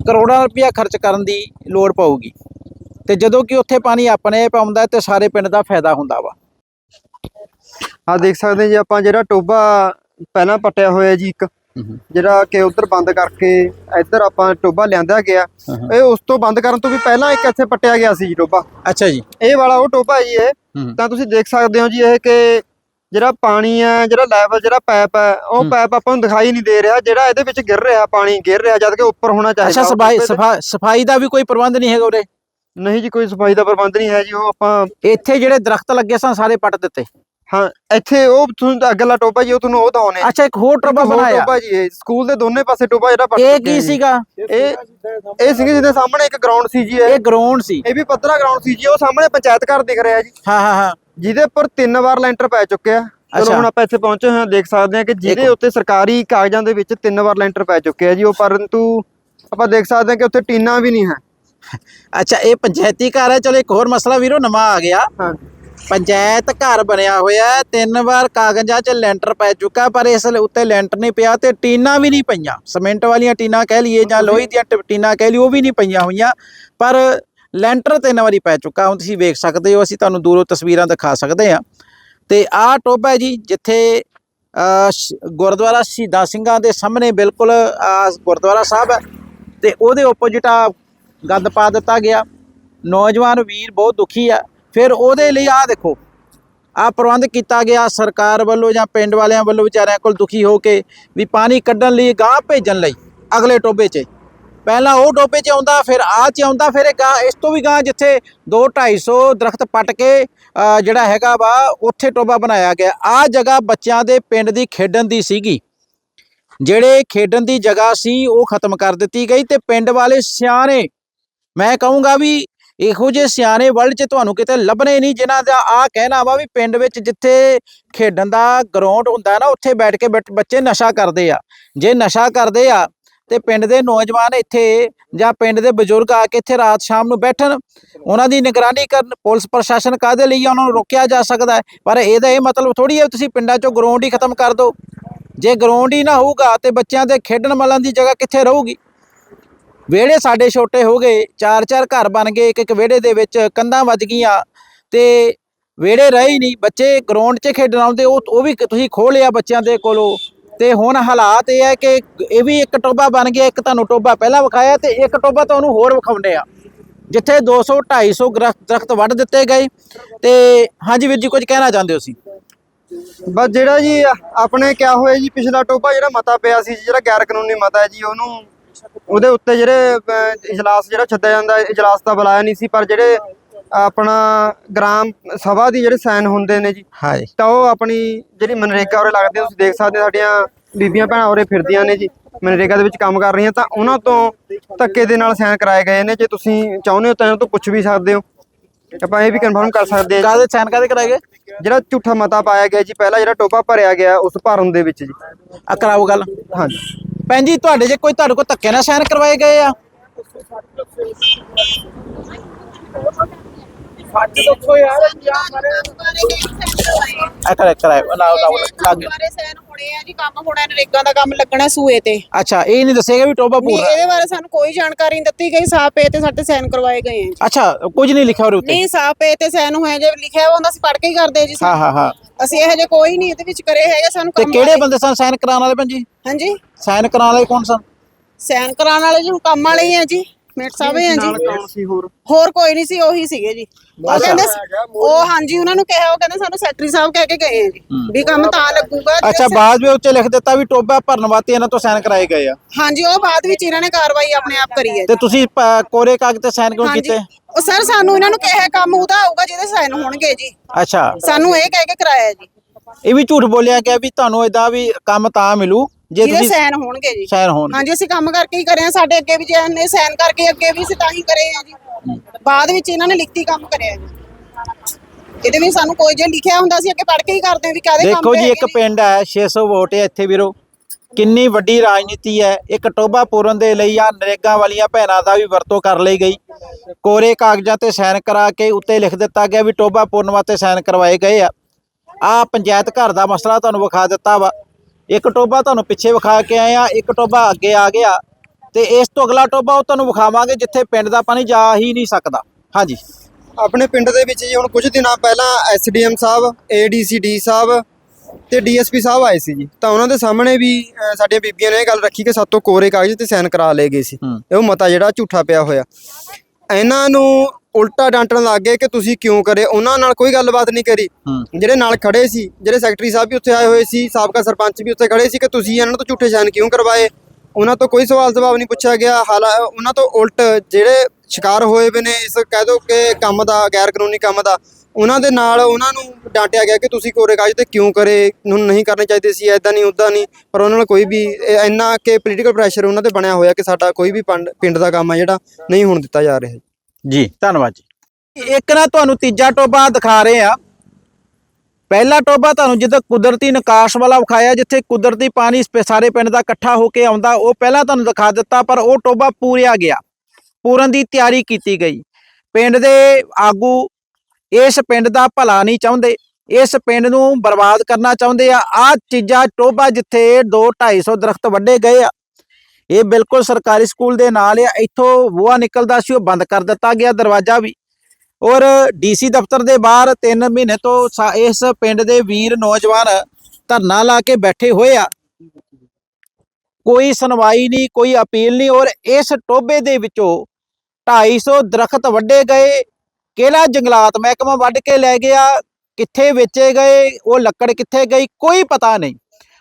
ਕਰੋੜਾਂ ਰੁਪਇਆ ਖਰਚ ਕਰਨ ਦੀ ਲੋੜ ਪਊਗੀ। ਤੇ ਜਦੋਂ ਕਿ ਉੱਥੇ ਪਾਣੀ ਆਪਣੇ ਆਪ ਆਉਂਦਾ ਤੇ ਸਾਰੇ ਪਿੰਡ ਦਾ ਫਾਇਦਾ ਹੁੰਦਾ ਵਾ। ਆ ਦੇਖ ਸਕਦੇ ਜੀ ਆਪਾਂ ਜਿਹੜਾ ਟੋਬਾ ਪਹਿਲਾਂ ਪੱਟਿਆ ਹੋਇਆ ਜੀ ਇੱਕ ਜਿਹੜਾ ਕਿ ਉਧਰ ਬੰਦ ਕਰਕੇ ਇੱਧਰ ਆਪਾਂ ਟੋਬਾ ਲਿਆਂਦਾ ਗਿਆ ਇਹ ਉਸ ਤੋਂ ਬੰਦ ਕਰਨ ਤੋਂ ਵੀ ਪਹਿਲਾਂ ਇੱਕ ਇੱਥੇ ਪੱਟਿਆ ਗਿਆ ਸੀ ਜੀ ਟੋਬਾ ਅੱਛਾ ਜੀ। ਇਹ ਵਾਲਾ ਉਹ ਟੋਬਾ ਜੀ ਇਹ ਹੂੰ। ਤਾਂ ਤੁਸੀਂ ਦੇਖ ਸਕਦੇ ਹੋ ਜੀ ਇਹ ਕਿ ਜਿਹੜਾ ਪਾਣੀ ਹੈ ਜਿਹੜਾ ਲੈਵਲ ਜਿਹੜਾ ਪਾਈਪ ਹੈ ਉਹ। ਪਾਈਪ ਆਪਾਂ ਨੂੰ ਦਿਖਾਈ ਨਹੀਂ ਦੇ ਰਿਹਾ ਜਿਹੜਾ ਇਹਦੇ ਵਿੱਚ ਗਿਰ ਰਿਹਾ ਪਾਣੀ ਗਿਰ ਰਿਹਾ ਜਦ ਕਿ ਉੱਪਰ ਹੋਣਾ ਚਾਹੀਦਾ। ਅੱਛਾ ਸਫ਼ਾਈ ਸਫ਼ਾਈ ਦਾ ਵੀ ਕੋਈ ਪ੍ਰਬੰਧ ਨਹੀਂ ਹੈਗਾ ਉਰੇ? ਨਹੀਂ ਜੀ ਕੋਈ ਸਫ਼ਾਈ ਦਾ ਪ੍ਰਬੰਧ ਨਹੀਂ ਹੈ ਜੀ ਉਹ ਆਪਾਂ ਇੱਥੇ ਜਿਹੜੇ ਦਰਖਤ ਲੱਗੇ ਸਨ ਸਾਰੇ ਪੱਟ ਦਿੱਤੇ? ਹਾਂ ਇੱਥੇ ਉਹ ਤੁਹਾਨੂੰ ਅਗਲਾ ਟੋਬਾ ਜੀ ਉਹ ਤੁਹਾਨੂੰ ਉਹ ਦਵਾਉਣੇ ਅੱਛਾ ਇੱਕ ਹੋਰ ਟੋਬਾ ਬਣਾਇਆ। ਟੋਬਾ ਜੀ ਸਕੂਲ ਦੇ ਦੋਨੇ ਪਾਸੇ ਟੋਬਾ ਜਿਹੜਾ ਪੱਟ ਇਹ ਆ ਕੀ। ਸੀਗਾ? ਇਹ ਇਹ ਸਿੰਘ ਜੀ ਦੇ ਸਾਹਮਣੇ ਇੱਕ ਗਰਾਊਂਡ ਸੀ ਜੀ ਇਹ। ਇਹ ਗਰਾਊਂਡ ਸੀ। ਇਹ ਵੀ ਪੱਧਰਾ ਗਰਾਊਂਡ ਸੀ ਜੀ ਉਹ ਸਾਹਮਣੇ ਪੰਚਾਇਤ ਘਰ ਦਿਖ ਰਿਹਾ ਜੀ। ਹਾਂ ਹਾਂ ਹਾਂ। ਜਿਹਦੇ ਉੱਪਰ ਤਿੰਨ ਵਾਰ ਲੈਂਟਰ ਪੈ ਚੁੱਕਿਆ। ਚਲੋ। ਹੁਣ ਆਪਾਂ ਇੱਥੇ ਪਹੁੰਚੇ ਹਾਂ ਦੇਖ ਸਕਦੇ ਹਾਂ ਕਿ ਜਿਹਦੇ ਉੱਤੇ ਸਰਕਾਰੀ ਕਾਗਜ਼ਾਂ ਦੇ ਵਿੱਚ ਤਿੰਨ ਵਾਰ ਲੈਂਟਰ ਪੈ ਚੁੱਕੇ ਆ ਜੀ ਉਹ ਪਰੰਤੂ ਆਪਾਂ ਦੇਖ ਸਕਦੇ ਹਾਂ ਕਿ ਉੱਥੇ ਟੀਨਾ ਵੀ ਨਹੀਂ ਹੈ। ਅੱਛਾ ਇਹ ਪੰਚਾਇਤੀ ਘਰ ਹੈ। ਚਲੋ ਇੱਕ ਹੋਰ ਮਸਲਾ ਵੀਰੋ ਨਵਾਂ ਆ ਗਿਆ। ਹਾਂ। ਪੰਚਾਇਤ ਘਰ ਬਣਿਆ ਹੋਇਆ ਹੈ, ਤਿੰਨ ਵਾਰ ਕਾਗਜ਼ਾਂ 'ਚ ਲੈਂਟਰ ਪੈ ਚੁੱਕਾ ਪਰ ਇਸ ਉੱਤੇ ਲੈਂਟਰ ਨਹੀਂ ਪਿਆ ਤੇ ਟੀਨਾਂ ਵੀ ਨਹੀਂ ਪਈਆਂ। ਸੀਮੈਂਟ ਵਾਲੀਆਂ ਟੀਨਾਂ ਕਹਿ ਲਈਏ ਜਾਂ ਲੋਹੇ ਦੀਆਂ ਟੀਨਾਂ ਕਹਿ ਲਈ ਉਹ ਵੀ ਨਹੀਂ ਪਈਆਂ ਹੋਈਆਂ। ਪਰ ਲੈਂਟਰ ਤਿੰਨ ਵਾਰੀ ਪੈ ਚੁੱਕਾ। ਹੁਣ ਤੁਸੀਂ ਵੇਖ ਸਕਦੇ ਹੋ, ਅਸੀਂ ਤੁਹਾਨੂੰ ਦੂਰੋਂ ਤਸਵੀਰਾਂ ਦਿਖਾ ਸਕਦੇ ਹਾਂ। ਤੇ ਆਹ ਟੋਭਾ ਹੈ ਜੀ, ਜਿੱਥੇ ਸ਼- ਗੁਰਦੁਆਰਾ ਸ਼ਹੀਦਾਂ ਸਿੰਘਾਂ ਦੇ ਸਾਹਮਣੇ ਬਿਲਕੁਲ ਗੁਰਦੁਆਰਾ ਸਾਹਿਬ ਹੈ। ਤੇ ਉਹਦੇ ਆਪੋਜੀਟ ਆ ਗੰਦ ਪਾ ਦਿੱਤਾ ਗਿਆ। ਨੌਜਵਾਨ ਵੀਰ ਬਹੁਤ ਦੁਖੀ ਆ ਫਿਰ ਉਹਦੇ ਲਈ ਆਹ ਦੇਖੋ ਆ ਪ੍ਰਬੰਧ ਕੀਤਾ ਗਿਆ ਸਰਕਾਰ ਵੱਲੋਂ ਜਾਂ ਪਿੰਡ ਵਾਲਿਆਂ ਵੱਲੋਂ ਵਿਚਾਰਿਆਂ ਕੋਲ ਦੁਖੀ ਹੋ ਕੇ ਵੀ ਪਾਣੀ ਕੱਢਣ ਲਈ, ਗਾਹ ਭੇਜਣ ਲਈ ਅਗਲੇ ਟੋਬੇ 'ਚ। ਪਹਿਲਾਂ ਉਹ ਟੋਬੇ 'ਚ ਆਉਂਦਾ, ਫਿਰ ਆ 'ਚ ਆਉਂਦਾ, ਫਿਰ ਇਹ ਗਾਂ ਇਸ ਤੋਂ ਵੀ ਗਾਂ ਜਿੱਥੇ 2 250 ਦਰਖਤ ਪੱਟ ਕੇ ਜਿਹੜਾ ਹੈਗਾ ਵਾ, ਉੱਥੇ ਟੋਬਾ ਬਣਾਇਆ ਗਿਆ। ਆ ਜਗ੍ਹਾ ਬੱਚਿਆਂ ਦੇ ਪਿੰਡ ਦੀ ਖੇਡਣ ਦੀ ਸੀਗੀ। ਜਿਹੜੇ ਖੇਡਣ ਦੀ ਜਗ੍ਹਾ ਸੀ, ਉਹ ਖਤਮ ਕਰ ਦਿੱਤੀ ਗਈ ਤੇ ਪਿੰਡ ਵਾਲੇ ਸਿਆਣੇ, ਮੈਂ ਕਹੂੰਗਾ ਵੀ ਇਹੋ ਜਿਹੇ ਸਿਆਣੇ ਵਰਲਡ 'ਚ ਤੁਹਾਨੂੰ ਕਿਤੇ ਲੱਭਣੇ ਨਹੀਂ, ਜਿਨ੍ਹਾਂ ਦਾ ਆ ਕਹਿਣਾ ਵਾ ਵੀ ਪਿੰਡ ਵਿੱਚ ਜਿੱਥੇ ਖੇਡਣ ਦਾ ਗਰਾਊਂਡ ਹੁੰਦਾ ਨਾ, ਉੱਥੇ ਬੈਠ ਕੇ ਬੱਚ- ਬੱਚੇ ਨਸ਼ਾ ਕਰਦੇ ਆ। ਜੇ ਨਸ਼ਾ ਕਰਦੇ ਆ ਤੇ ਪਿੰਡ ਦੇ ਨੌਜਵਾਨ ਇੱਥੇ ਜਾਂ ਪਿੰਡ ਦੇ ਬਜ਼ੁਰਗ ਆ ਕੇ ਇੱਥੇ ਰਾਤ ਸ਼ਾਮ ਨੂੰ ਬੈਠਣ, ਉਹਨਾਂ ਦੀ ਨਿਗਰਾਨੀ ਕਰਨ, ਪੁਲਿਸ ਪ੍ਰਸ਼ਾਸਨ ਕਾਦੇ ਲਈ ਉਹਨਾਂ ਨੂੰ ਰੋਕਿਆ ਜਾ ਸਕਦਾ ਹੈ? ਪਰ ਇਹਦਾ ਇਹ ਮਤਲਬ ਥੋੜੀ ਹੈ, ਤੁਸੀਂ ਪਿੰਡਾਂ 'ਚੋਂ ਗਰਾਊਂਡ ਹੀ ਖਤਮ ਕਰ ਦਿਓ। ਜੇ ਗਰਾਊਂਡ ਹੀ ਨਾ ਹੋਊਗਾ ਤੇ ਬੱਚਿਆਂ ਦੇ ਖੇਡਣ ਮਲਣ ਦੀ ਜਗ੍ਹਾ ਕਿੱਥੇ ਰਹੂਗੀ? ਵਿਹੜੇ ਸਾਡੇ ਛੋਟੇ ਹੋ ਗਏ ਚਾਰ ਚਾਰ ਘਰ ਬਣ ਗਏ ਇੱਕ ਇੱਕ ਵਿਹੜੇ ਦੇ ਵਿੱਚ ਕੰਧਾਂ ਵੱਜ ਗਈਆਂ ਤੇ ਵਿਹੜੇ ਰਹੇ ਹੀ ਨਹੀਂ। ਬੱਚੇ ਗਰਾਊਂਡ 'ਚ ਖੇਡਣ ਆਉਂਦੇ, ਉਹ ਉਹ ਵੀ ਤੁਸੀਂ ਖੋਹ ਲਿਆ ਬੱਚਿਆਂ ਦੇ ਕੋਲੋਂ। ਤੇ ਹੁਣ ਹਾਲਾਤ ਇਹ ਹੈ ਕਿ ਇਹ ਵੀ ਇੱਕ ਟੋਬਾ ਬਣ ਗਿਆ, ਇੱਕ ਤੁਹਾਨੂੰ ਟੋਬਾ ਪਹਿਲਾਂ ਵਿਖਾਇਆ ਤੇ ਇੱਕ ਟੋਬਾ ਤੁਹਾਨੂੰ ਹੋਰ ਵਿਖਾਉਂਦੇ ਆ। ਜਿੱਥੇ 200 250 ਦਰਖਤ ਵੱਢ ਦਿੱਤੇ ਗਏ ਤੇ ਹਾਂਜੀ ਵੀਰ ਜੀ, ਕੁਝ ਕਹਿਣਾ ਚਾਹੁੰਦੇ ਹੋ ਸੀ ਬਸ ਜਿਹੜਾ ਜੀ ਆਪਣੇ ਕਿਆ ਹੋਇਆ ਜੀ, ਪਿਛਲਾ ਟੋਬਾ ਜਿਹੜਾ ਮਤਾ ਪਿਆ ਸੀ ਜਿਹੜਾ ਗੈਰ ਕਾਨੂੰਨੀ ਮਤਾ ਹੈ ਜੀ, ਉਹਨੂੰ ਉਹਦੇ ਉੱਤੇ ਜਿਹੜੇ ਇਜਲਾਸ ਜਿਹੜਾ ਛੱਡਿਆ ਜਾਂਦਾ, ਇਜਲਾਸ ਤਾਂ ਬੁਲਾਇਆ ਨਹੀਂ ਸੀ, ਪਰ ਜਿਹੜੇ ਆਪਣਾ ਗ੍ਰਾਮ ਸਭਾ ਦੀ ਜਿਹੜੇ ਸਾਈਨ ਹੁੰਦੇ ਨੇ ਜੀ ਹਾਂਜੀ। ਤਾਂ ਉਹ ਆਪਣੀ ਜਿਹੜੀ ਮਨਰੇਗਾ ਉਰੇ ਲੱਗਦੇ ਤੁਸੀਂ ਦੇਖ ਸਕਦੇ ਹੋ ਸਾਡੀਆਂ ਬੀਬੀਆਂ ਭੈਣਾਂ ਉਰੇ ਫਿਰਦੀਆਂ ਨੇ ਜੀ। ਮਨਰੇਗਾ ਦੇ ਵਿੱਚ ਕੰਮ ਕਰ ਰਹੀਆਂ ਤਾਂ ਉਹਨਾਂ ਤੋਂ ਧੱਕੇ ਦੇ ਨਾਲ ਸਾਈਨ ਕਰਾਏ ਗਏ ਨੇ ਜੇ ਤੁਸੀਂ ਚਾਹੁੰਦੇ ਹੋ ਤਾਂ ਇਹਨਾਂ ਤੋਂ ਪੁੱਛ ਵੀ ਸਕਦੇ ਹੋ। ਆਪਾਂ ਇਹ ਵੀ ਕਨਫਰਮ ਕਰ ਸਕਦੇ ਹਾਂ। ਕਾਦੇ ਸਾਈਨ ਕਾਦੇ ਕਰਾਏ ਗਏ? ਜਿਹੜਾ ਝੂਠਾ ਮਤਾ ਪਾਇਆ ਗਿਆ ਜੀ ਪਹਿਲਾਂ ਜਿਹੜਾ ਟੋਬਾ ਭਰਿਆ ਗਿਆ ਉਸ ਭਰਨ ਦੇ ਵਿੱਚ ਜੀ। ਆ ਕਰਾਓ ਗੱਲ। ਹਾਂਜੀ। ਭੈਣ ਜੀ ਤੁਹਾਡੇ ਜੇ ਕੋਈ ਤੁਹਾਡੇ ਕੋਲ ਧੱਕੇ ਨਾਲ ਸਾਈਨ ਕਰਵਾਏ ਗਏ ਆ? ਲਾਓ ਲਾਓ ਲੱਗ। ਬਾਰੇ ਸੈਨ ਹੋਣੇ ਆ ਜੀ ਕੰਮ ਹੋਣਾ ਨਰੇਗਾ ਦਾ ਕੰਮ ਲੱਗਣਾ ਸੂਏ ਤੇ। ਅੱਛਾ ਇਹ ਨਹੀਂ ਦੱਸੇਗਾ ਵੀ ਟੋਬਾ ਨਹੀਂ ਪੂਰਾ ਇਹਦੇ ਬਾਰੇ ਸਾਨੂੰ ਕੋਈ ਜਾਣਕਾਰੀ ਨਹੀਂ ਦਿੱਤੀ ਗਈ ਸਾਫ਼ ਪੇ ਤੇ ਸਾਡੇ ਸਾਈਨ ਕਰਵਾਏ ਗਏ ਆ ਜੀ। ਅੱਛਾ ਕੁਝ ਨਹੀਂ ਲਿਖਿਆ ਉਹਦੇ ਉੱਤੇ? ਨਹੀਂ ਸਾਫ਼ ਪੇ ਤੇ ਸਾਈਨ ਹੋਏ ਜੇ ਲਿਖਿਆ ਹੁੰਦਾ ਅਸੀਂ ਪੜ੍ਹ ਕੇ ਹੀ ਕਰਦੇ ਜੀ ਹਾਂ ਹਾਂ ਹਾਂ। ਅਸੀਂ ਇਹੋ ਜਿਹੇ ਕੋਈ ਨਹੀਂ ਇਹਦੇ ਵਿੱਚ ਕਰੇ ਹੈਗੇ ਸਾਨੂੰ ਤੇ ਕੰਮ ਕਿਹੜੇ ਵਾਲੇ- ਬੰਦੇ ਸਨ ਸਾਈਨ ਕਰਾਉਣ ਵਾਲੇ ਭੈਣ ਜੀ? ਹਾਂਜੀ। ਸਾਈਨ ਕਰਾਉਣ ਵਾਲੇ ਕੌਣ ਸਨ? ਸਾਈਨ ਕਰਾਉਣ ਵਾਲੇ ਜੀ ਹੁਣ ਕੰਮ ਵਾਲੇ ਹੀ ਆ ਜੀ। ਮੇਟ ਸਾਹਿਬ ਹੀ ਆ ਜੀ। ਕੌਣ ਸੀ ਹੋਰ? ਹੋਰ ਕੋਈ ਨਹੀਂ ਸੀ ਉਹੀ ਸੀਗੇ ਜੀ। ਉਹ। ਕਹਿੰਦੇ ਉਹ ਹਾਂਜੀ ਉਹਨਾਂ ਨੂੰ ਕਿਹਾ ਉਹ ਕਹਿੰਦੇ ਸਾਨੂੰ ਸੈਕਟਰੀ ਸਾਹਿਬ ਕਹਿ ਕੇ ਗਏ ਆ ਜੀ ਵੀ ਕੰਮ ਤਾਂ ਲੱਗੂਗਾ ਜੇ ਅੱਛਾ ਬਾਅਦ ਵਿੱਚ ਉੱਤੇ ਲਿਖ ਦਿੱਤਾ ਵੀ ਟੋਬਾ ਭਰਨ ਵਾਸਤੇ ਇਹਨਾਂ ਤੋਂ ਸਾਈਨ ਕਰਾਏ ਗਏ ਆ। ਹਾਂਜੀ ਉਹ ਬਾਅਦ ਵਿੱਚ ਇਹਨਾਂ ਨੇ ਕਾਰਵਾਈ ਆਪਣੇ ਆਪ ਕਰੀ ਹੈ ਤੇ ਤੁਸੀਂ ਪ- ਕੋਰੇ ਕਾਗਜ਼ ਤੇ ਸਾਈਨ ਕਿਉਂ ਹਾਂਜੀ। ਕੀਤੇ ਉਹ ਸਰ ਸਾਨੂੰ ਇਹਨਾਂ ਨੂੰ ਕਿਹਾ ਕੰਮ ਉਹਦਾ ਆਊਗਾ ਜਿਹਦੇ ਸਾਈਨ ਹੋਣਗੇ ਜੀ। ਅੱਛਾ। ਸਾਨੂੰ ਇਹ ਕਹਿ ਕੇ ਕਰਾਇਆ ਜੀ। ਇਹ ਵੀ ਝੂਠ ਬੋਲਿਆ ਗਿਆ ਵੀ ਤੁਹਾਨੂੰ ਇਦਾਂ ਵੀ ਕੰਮ ਤਾਂ ਮਿਲੂ। ਜੇ ਜਿਹਦੇ ਤੁਸੀਂ ਸਾਈਨ ਹੋਣਗੇ ਜੀ। ਸਾਈਨ ਹੋਣ ਹਾਂਜੀ ਅਸੀਂ ਕੰਮ ਕਰਕੇ ਹੀ ਕਰਿਆ ਸਾਡੇ ਅੱਗੇ ਵੀ ਜੇ ਇਹਨੇ ਸਾਈਨ ਕਰਕੇ ਅੱਗੇ ਵੀ ਅਸੀਂ ਤਾਂ ਹੀ ਕਰੇ ਆ ਜੀ। ਬਾਅਦ ਵਿੱਚ ਇਹਨਾਂ ਨੇ ਲਿਖਤੀ ਕੰਮ ਕਰਿਆ ਜੀ। ਇਹਦੇ ਵਿੱਚ ਸਾਨੂੰ ਕੋਈ ਜੇ ਲਿਖਿਆ ਹੁੰਦਾ ਸੀ ਅੱਗੇ ਪੜ੍ਹ ਕੇ ਹੀ ਕਰਦੇ ਵੀ ਕਾਦੇ ਕੰਮ ਦੇਖੋ ਜੀ ਇੱਕ ਨੇ। ਪਿੰਡ ਹੈ 600 ਵੋਟ ਹੈ ਇੱਥੇ ਵੀਰੋ। ਕਿੰਨੀ ਵੱਡੀ ਰਾਜਨੀਤੀ ਹੈ। ਇੱਕ ਟੋਬਾ ਪੂਰਨ ਦੇ ਲਈ ਆ ਨਰੇਗਾ ਵਾਲੀਆਂ ਭੈਣਾਂ ਦਾ ਵੀ ਵਰਤੋਂ ਕਰ ਲਈ ਗਈ। ਕੋਰੇ ਕਾਗਜ਼ਾਂ ਤੇ ਸਾਈਨ ਕਰਾ ਕੇ ਉੱਤੇ ਲਿਖ ਦਿੱਤਾ ਗਿਆ ਵੀ ਟੋਬਾ ਪੂਰਨ ਵਾਸਤੇ ਸਾਈਨ ਕਰਵਾਏ ਗਏ ਆ। ਆ ਪੰਚਾਇਤ ਘਰ ਦਾ ਮਸਲਾ ਤੁਹਾਨੂੰ ਵਿਖਾ ਦਿੱਤਾ ਵਾ। ਇੱਕ ਟੋਬਾ ਤੁਹਾਨੂੰ ਪਿੱਛੇ ਵਿਖਾ ਕੇ ਆਏ ਆ ਇੱਕ ਟੋਬਾ ਅੱਗੇ ਆ ਗਿਆ ਤੇ ਇਸ ਤੋਂ ਅਗਲਾ ਟੋਬਾ ਉਹ ਤੁਹਾਨੂੰ ਵਿਖਾਵਾਂਗੇ ਜਿੱਥੇ ਪਿੰਡ ਦਾ ਪਾਣੀ ਜਾ ਹੀ ਨਹੀਂ ਸਕਦਾ। ਹਾਂਜੀ। ਆਪਣੇ ਪਿੰਡ ਦੇ ਵਿੱਚ ਜੀ ਹੁਣ ਕੁਝ ਦਿਨਾਂ ਪਹਿਲਾਂ ਐਸਡੀਐਮ ਸਾਹਿਬ ਏਡੀਸੀਡੀ ਸਾਹਿਬ ਤੇ ਡੀਐਸਪੀ ਸਾਹਿਬ ਆਏ ਸੀ ਜੀ। ਤਾਂ ਉਹਨਾਂ ਦੇ ਸਾਹਮਣੇ ਵੀ ਸਾਡੀਆਂ ਬੀਬੀਆਂ ਨੇ ਇਹ ਗੱਲ ਰੱਖੀ ਕਿ ਸਾਤੋਂ ਕੋਰੇ ਕਾਗਜ਼ ਤੇ ਸਾਈਨ ਕਰਾ ਲਏ ਗਏ ਸੀ। ਇਹ ਮਤਾ ਜਿਹੜਾ ਝੂਠਾ ਪਿਆ ਹੋਇਆ। ਇਹਨਾਂ ਨੂੰ ਉਲਟਾ ਡਾਂਟਣ ਲੱਗ ਗਏ ਕਿ ਤੁਸੀਂ ਕਿਉਂ ਕਰੇ? ਉਹਨਾਂ ਨਾਲ ਕੋਈ ਗੱਲਬਾਤ ਨਹੀਂ ਕਰੀ। ਜਿਹੜੇ ਨਾਲ ਖੜੇ ਸੀ ਜਿਹੜੇ ਸੈਕਟਰੀ ਸਾਹਿਬ ਵੀ ਉੱਥੇ ਆਏ ਹੋਏ ਸੀ ਸਾਬਕਾ ਸਰਪੰਚ ਵੀ ਉੱਥੇ ਖੜੇ ਸੀ ਕਿ ਤੁਸੀਂ ਇਹਨਾਂ ਤੋਂ ਝੂਠੇ ਸਾਈਨ ਕਿਉਂ ਕਰਵਾਏ? ਉਹਨਾਂ ਤੋਂ ਕੋਈ ਸਵਾਲ ਜਵਾਬ ਨਹੀਂ ਪੁੱਛਿਆ ਗਿਆ। ਹਾਲਾ ਉਹਨਾਂ ਤੋਂ ਉਲਟ ਜਿਹੜੇ ਸ਼ਿਕਾਰ ਹੋਏ ਵੇ ਨੇ ਇਸ ਕਹਿ ਦੋ ਕਿ ਕੰਮ ਦਾ ਗੈਰ ਕਾਨੂੰਨੀ ਕੰਮ ਦਾ ਉਹਨਾਂ ਦੇ ਨਾਲ ਉਹਨਾਂ ਨੂੰ ਡਾਂਟਿਆ ਗਿਆ ਕਿ ਤੁਸੀਂ ਕੋਰੇ ਕਾਗਜ਼ ਤੇ ਕਿਉਂ ਕਰੇ? ਨੂੰ ਨਹੀਂ ਕਰਨੇ ਚਾਹੀਦੇ ਸੀ ਐਦਾਂ ਨਹੀਂ ਉਦਾਂ ਨਹੀਂ। ਪਰ ਉਹਨਾਂ ਨਾਲ ਕੋਈ ਵੀ ਇੰਨਾ ਕਿ ਪੋਲੀਟੀਕਲ ਪ੍ਰੈਸ਼ਰ ਉਹਨਾਂ ਤੇ ਬਣਿਆ ਹੋਇਆ ਕਿ ਸਾਡਾ ਕੋਈ ਵੀ ਪਿੰਡ ਦਾ ਕੰਮ ਆ ਜਿਹੜਾ ਨਹੀਂ ਹੋਣ ਦਿੱਤਾ ਜਾ ਰਿਹਾ। ਜੀ। ਧੰਨਵਾਦ ਜੀ। ਇੱਕ ਨਾ ਤੁਹਾਨੂੰ ਤੀਜਾ ਟੋਬਾ ਦਿਖਾ ਰਹੇ ਆ ਪਹਿਲਾ ਟੋਬਾ ਤੁਹਾਨੂੰ ਜਿੱਦਾਂ ਕੁਦਰਤੀ ਨਿਕਾਸ ਵਾਲਾ ਵਿਖਾਇਆ ਜਿੱਥੇ ਕੁਦਰਤੀ ਪਾਣੀ ਸਾਰੇ ਪਿੰਡ ਦਾ ਇਕੱਠਾ ਹੋ ਕੇ ਆਉਂਦਾ ਉਹ ਪਹਿਲਾਂ ਤੁਹਾਨੂੰ ਦਿਖਾ ਦਿੱਤਾ ਪਰ ਉਹ ਟੋਬਾ ਪੂਰਿਆ ਗਿਆ। ਪੂਰਨ ਦੀ ਤਿਆਰੀ ਕੀਤੀ ਗਈ। ਪਿੰਡ ਦੇ ਆਗੂ ਇਸ ਪਿੰਡ ਦਾ ਭਲਾ ਨਹੀਂ ਚਾਹੁੰਦੇ। ਇਸ ਪਿੰਡ ਨੂੰ ਬਰਬਾਦ ਕਰਨਾ ਚਾਹੁੰਦੇ ਆ। ਆ ਚੀਜ਼ਾਂ ਟੋਬਾ ਜਿੱਥੇ 2 250 ਦਰਖਤ ਵੱਡੇ ਗਏ ਆ। ਇਹ ਬਿਲਕੁਲ ਸਰਕਾਰੀ ਸਕੂਲ ਦੇ ਨਾਲ ਆ, ਇੱਥੋਂ ਬੂਹਾ ਨਿਕਲਦਾ ਸੀ, ਉਹ ਬੰਦ ਕਰ ਦਿੱਤਾ ਗਿਆ ਦਰਵਾਜ਼ਾ ਵੀ। ਔਰ ਡੀਸੀ ਦਫ਼ਤਰ ਦੇ ਬਾਹਰ 3 ਮਹੀਨੇ ਤੋਂ ਇਸ ਪਿੰਡ ਦੇ ਵੀਰ ਨੌਜਵਾਨ ਧਰਨਾ ਲਾ ਕੇ ਬੈਠੇ ਹੋਏ ਆ। ਕੋਈ ਸੁਣਵਾਈ ਨਹੀਂ, ਕੋਈ ਅਪੀਲ ਨਹੀਂ, ਔਰ ਇਸ ਟੋਬੇ ਦੇ ਵਿੱਚੋਂ 250 ਦਰਖਤ ਵੱਡੇ ਗਏ। ਕਿਹੜਾ ਜੰਗਲਾਤ ਮਹਿਕਮਾ ਵੱਢ ਕੇ ਲੈ ਗਿਆ। ਕਿੱਥੇ ਵੇਚੇ ਗਏ, ਉਹ ਲੱਕੜ ਕਿੱਥੇ ਗਈ, ਕੋਈ ਪਤਾ ਨਹੀਂ।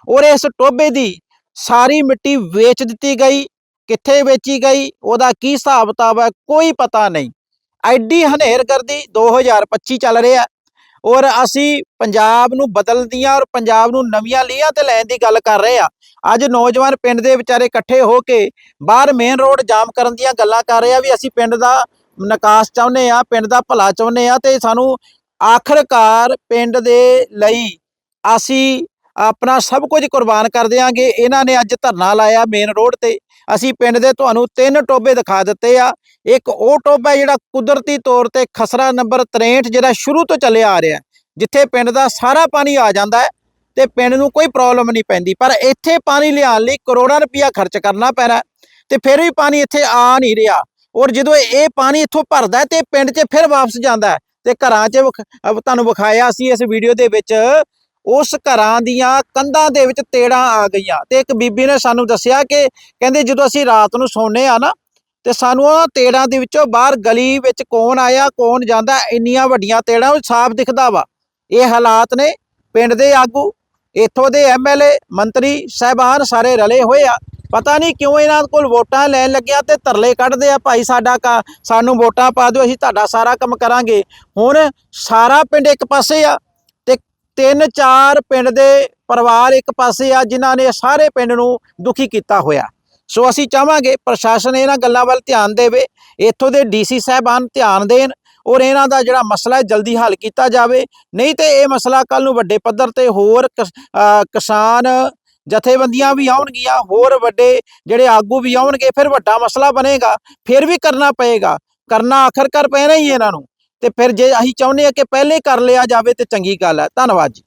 ਔਰ ਇਸ ਟੋਬੇ ਦੀ ਸਾਰੀ ਮਿੱਟੀ ਵੇਚ ਦਿੱਤੀ ਗਈ, ਕਿੱਥੇ ਵੇਚੀ ਗਈ, ਉਹਦਾ ਕੀ ਹਿਸਾਬ ਕਿਤਾਬ ਹੈ, ਕੋਈ ਪਤਾ ਨਹੀਂ। ਐਡੀ ਹਨੇਰਗਰਦੀ 2025 ਚੱਲ ਰਿਹਾ ਔਰ ਅਸੀਂ ਪੰਜਾਬ ਨੂੰ ਬਦਲਣ ਦੀਆਂ ਔਰ ਪੰਜਾਬ ਨੂੰ ਨਵੀਆਂ ਲੀਹਾਂ ਤੇ ਲੈਣ ਦੀ ਗੱਲ ਕਰ ਰਹੇ ਆ ਅੱਜ ਨੌਜਵਾਨ ਪਿੰਡ ਦੇ ਵਿਚਾਰੇ ਇਕੱਠੇ ਹੋ ਕੇ ਬਾਹਰ ਮੇਨ ਰੋਡ ਜਾਮ ਕਰਨ ਦੀਆਂ ਗੱਲਾਂ ਕਰ ਰਹੇ ਆ ਵੀ ਅਸੀਂ ਪਿੰਡ ਦਾ ਨਿਕਾਸ ਚਾਹੁੰਦੇ ਆ ਪਿੰਡ ਦਾ ਭਲਾ ਚਾਹੁੰਦੇ ਆ ਤੇ ਸਾਨੂੰ ਆਖਰਕਾਰ ਪਿੰਡ ਦੇ ਲਈ ਅਸੀਂ ਆਪਣਾ ਸਭ ਕੁਝ ਕੁਰਬਾਨ ਕਰ ਦਿਆਂਗੇ। ਇਹਨਾਂ ਨੇ ਅੱਜ ਧਰਨਾ ਲਾਇਆ ਮੇਨ ਰੋਡ ਤੇ। ਅਸੀਂ ਪਿੰਡ ਦੇ ਤੁਹਾਨੂੰ ਤਿੰਨ ਟੋਬੇ ਦਿਖਾ ਦਿੱਤੇ ਆ। ਇੱਕ ਉਹ ਟੋਬਾ ਜਿਹੜਾ ਕੁਦਰਤੀ ਤੌਰ ਤੇ ਖਸਰਾ ਨੰਬਰ 63 ਜਿਹੜਾ ਸ਼ੁਰੂ ਤੋਂ ਚੱਲਿਆ ਆ ਰਿਹਾ ਜਿੱਥੇ ਪਿੰਡ ਦਾ ਸਾਰਾ ਪਾਣੀ ਆ ਜਾਂਦਾ ਹੈ ਤੇ ਪਿੰਡ ਨੂੰ ਕੋਈ ਪ੍ਰੋਬਲਮ ਨਹੀਂ ਪੈਂਦੀ। ਪਰ ਇੱਥੇ ਪਾਣੀ ਲਿਆਉਣ ਲਈ ਕਰੋੜਾਂ ਰੁਪਇਆ ਖਰਚ ਕਰਨਾ ਪੈਣਾ ਹੈ ਤੇ ਫਿਰ ਵੀ ਪਾਣੀ ਇੱਥੇ ਆ ਨਹੀਂ ਰਿਹਾ। ਔਰ ਜਦੋਂ ਇਹ ਪਾਣੀ ਇੱਥੋਂ ਭਰਦਾ ਹੈ ਤੇ ਪਿੰਡ 'ਚ ਫਿਰ ਵਾਪਸ ਜਾਂਦਾ ਹੈ। ਤੇ ਘਰਾਂ 'ਚ ਵਿਖ- ਤੁਹਾਨੂੰ ਵਿਖਾਇਆ ਸੀ ਇਸ ਵੀਡੀਓ ਦੇ ਵਿੱਚ ਉਸ ਘਰਾਂ ਦੀਆਂ ਕੰਧਾਂ ਦੇ ਵਿੱਚ ਤੇੜਾਂ ਆ ਗਈਆਂ। ਤੇ ਇੱਕ ਬੀਬੀ ਨੇ ਸਾਨੂੰ ਦੱਸਿਆ ਕਿ ਕਹਿੰਦੇ ਜਦੋਂ ਅਸੀਂ ਰਾਤ ਨੂੰ ਸੌਂਦੇ ਆ ਨਾ, ਤੇ ਸਾਨੂੰ ਉਹ ਤੇੜਾਂ ਦੇ ਵਿੱਚੋਂ ਬਾਹਰ ਗਲੀ ਵਿੱਚ ਕੌਣ ਆਇਆ, ਕੌਣ ਜਾਂਦਾ, ਇੰਨੀਆਂ ਵੱਡੀਆਂ ਤੇੜਾਂ ਉਹ ਸਾਫ਼ ਦਿਖਦਾ ਵਾ। ਇਹ ਹਾਲਾਤ ਨੇ ਪਿੰਡ ਦੇ ਆਗੂ, ਇੱਥੋਂ ਦੇ ਐਮਐਲਏ ਮੰਤਰੀ ਸਹਿਬਾਨ ਸਾਰੇ ਰਲੇ ਹੋਏ ਆ। ਪਤਾ ਨਹੀਂ ਕਿਉਂ ਇਹਨਾਂ ਕੋਲ ਵੋਟਾਂ ਲੈਣ ਲੱਗਿਆ ਤੇ ਤਰਲੇ ਕੱਢਦੇ ਆ, ਭਾਈ ਸਾਡਾ ਕਾ, ਸਾਨੂੰ ਵੋਟਾਂ ਪਾ ਦਿਓ, ਅਸੀਂ ਤੁਹਾਡਾ ਸਾਰਾ ਕੰਮ ਕਰਾਂਗੇ। ਹੁਣ ਸਾਰਾ ਪਿੰਡ ਇੱਕ ਪਾਸੇ ਆ ਤਿੰਨ ਚਾਰ ਪਿੰਡ ਦੇ ਪਰਿਵਾਰ ਇੱਕ ਪਾਸੇ ਆ, ਜਿਨ੍ਹਾਂ ਨੇ ਸਾਰੇ ਪਿੰਡ ਨੂੰ ਦੁਖੀ ਕੀਤਾ ਹੋਇਆ। ਸੋ ਅਸੀਂ ਚਾਹਾਂਗੇ ਪ੍ਰਸ਼ਾਸਨ ਇਹਨਾਂ ਗੱਲਾਂ ਵੱਲ ਧਿਆਨ ਦੇਵੇ, ਇੱਥੋਂ ਦੇ ਡੀਸੀ ਸਾਹਿਬਾਨ ਧਿਆਨ ਦੇਣ ਔਰ ਇਹਨਾਂ ਦਾ ਜਿਹੜਾ ਮਸਲਾ ਹੈ ਜਲਦੀ ਹੱਲ ਕੀਤਾ ਜਾਵੇ। ਨਹੀਂ ਤੇ ਇਹ ਮਸਲਾ ਕੱਲ ਨੂੰ ਵੱਡੇ ਪੱਧਰ ਤੇ ਹੋਰ ਕਿਸ- ਕਿਸਾਨ ਜਥੇਬੰਦੀਆਂ ਵੀ ਆਉਣਗੀਆਂ, ਹੋਰ ਵੱਡੇ ਜਿਹੜੇ ਆਗੂ ਵੀ ਆਉਣਗੇ, ਫਿਰ ਵੱਡਾ ਮਸਲਾ ਬਣੇਗਾ, ਫਿਰ ਵੀ ਕਰਨਾ ਪਏਗਾ। ਕਰਨਾ ਆਖਰਕਾਰ ਪੈਣਾ ਹੀ ਇਹਨਾਂ ਨੂੰ। ਤੇ ਫਿਰ ਜੇ ਅਸੀਂ ਚਾਹੁੰਦੇ ਆ ਕਿ ਪਹਿਲੇ ਕਰ ਲਿਆ ਜਾਵੇ ਤੇ ਚੰਗੀ ਗੱਲ ਹੈ। ਧੰਨਵਾਦ ਜੀ।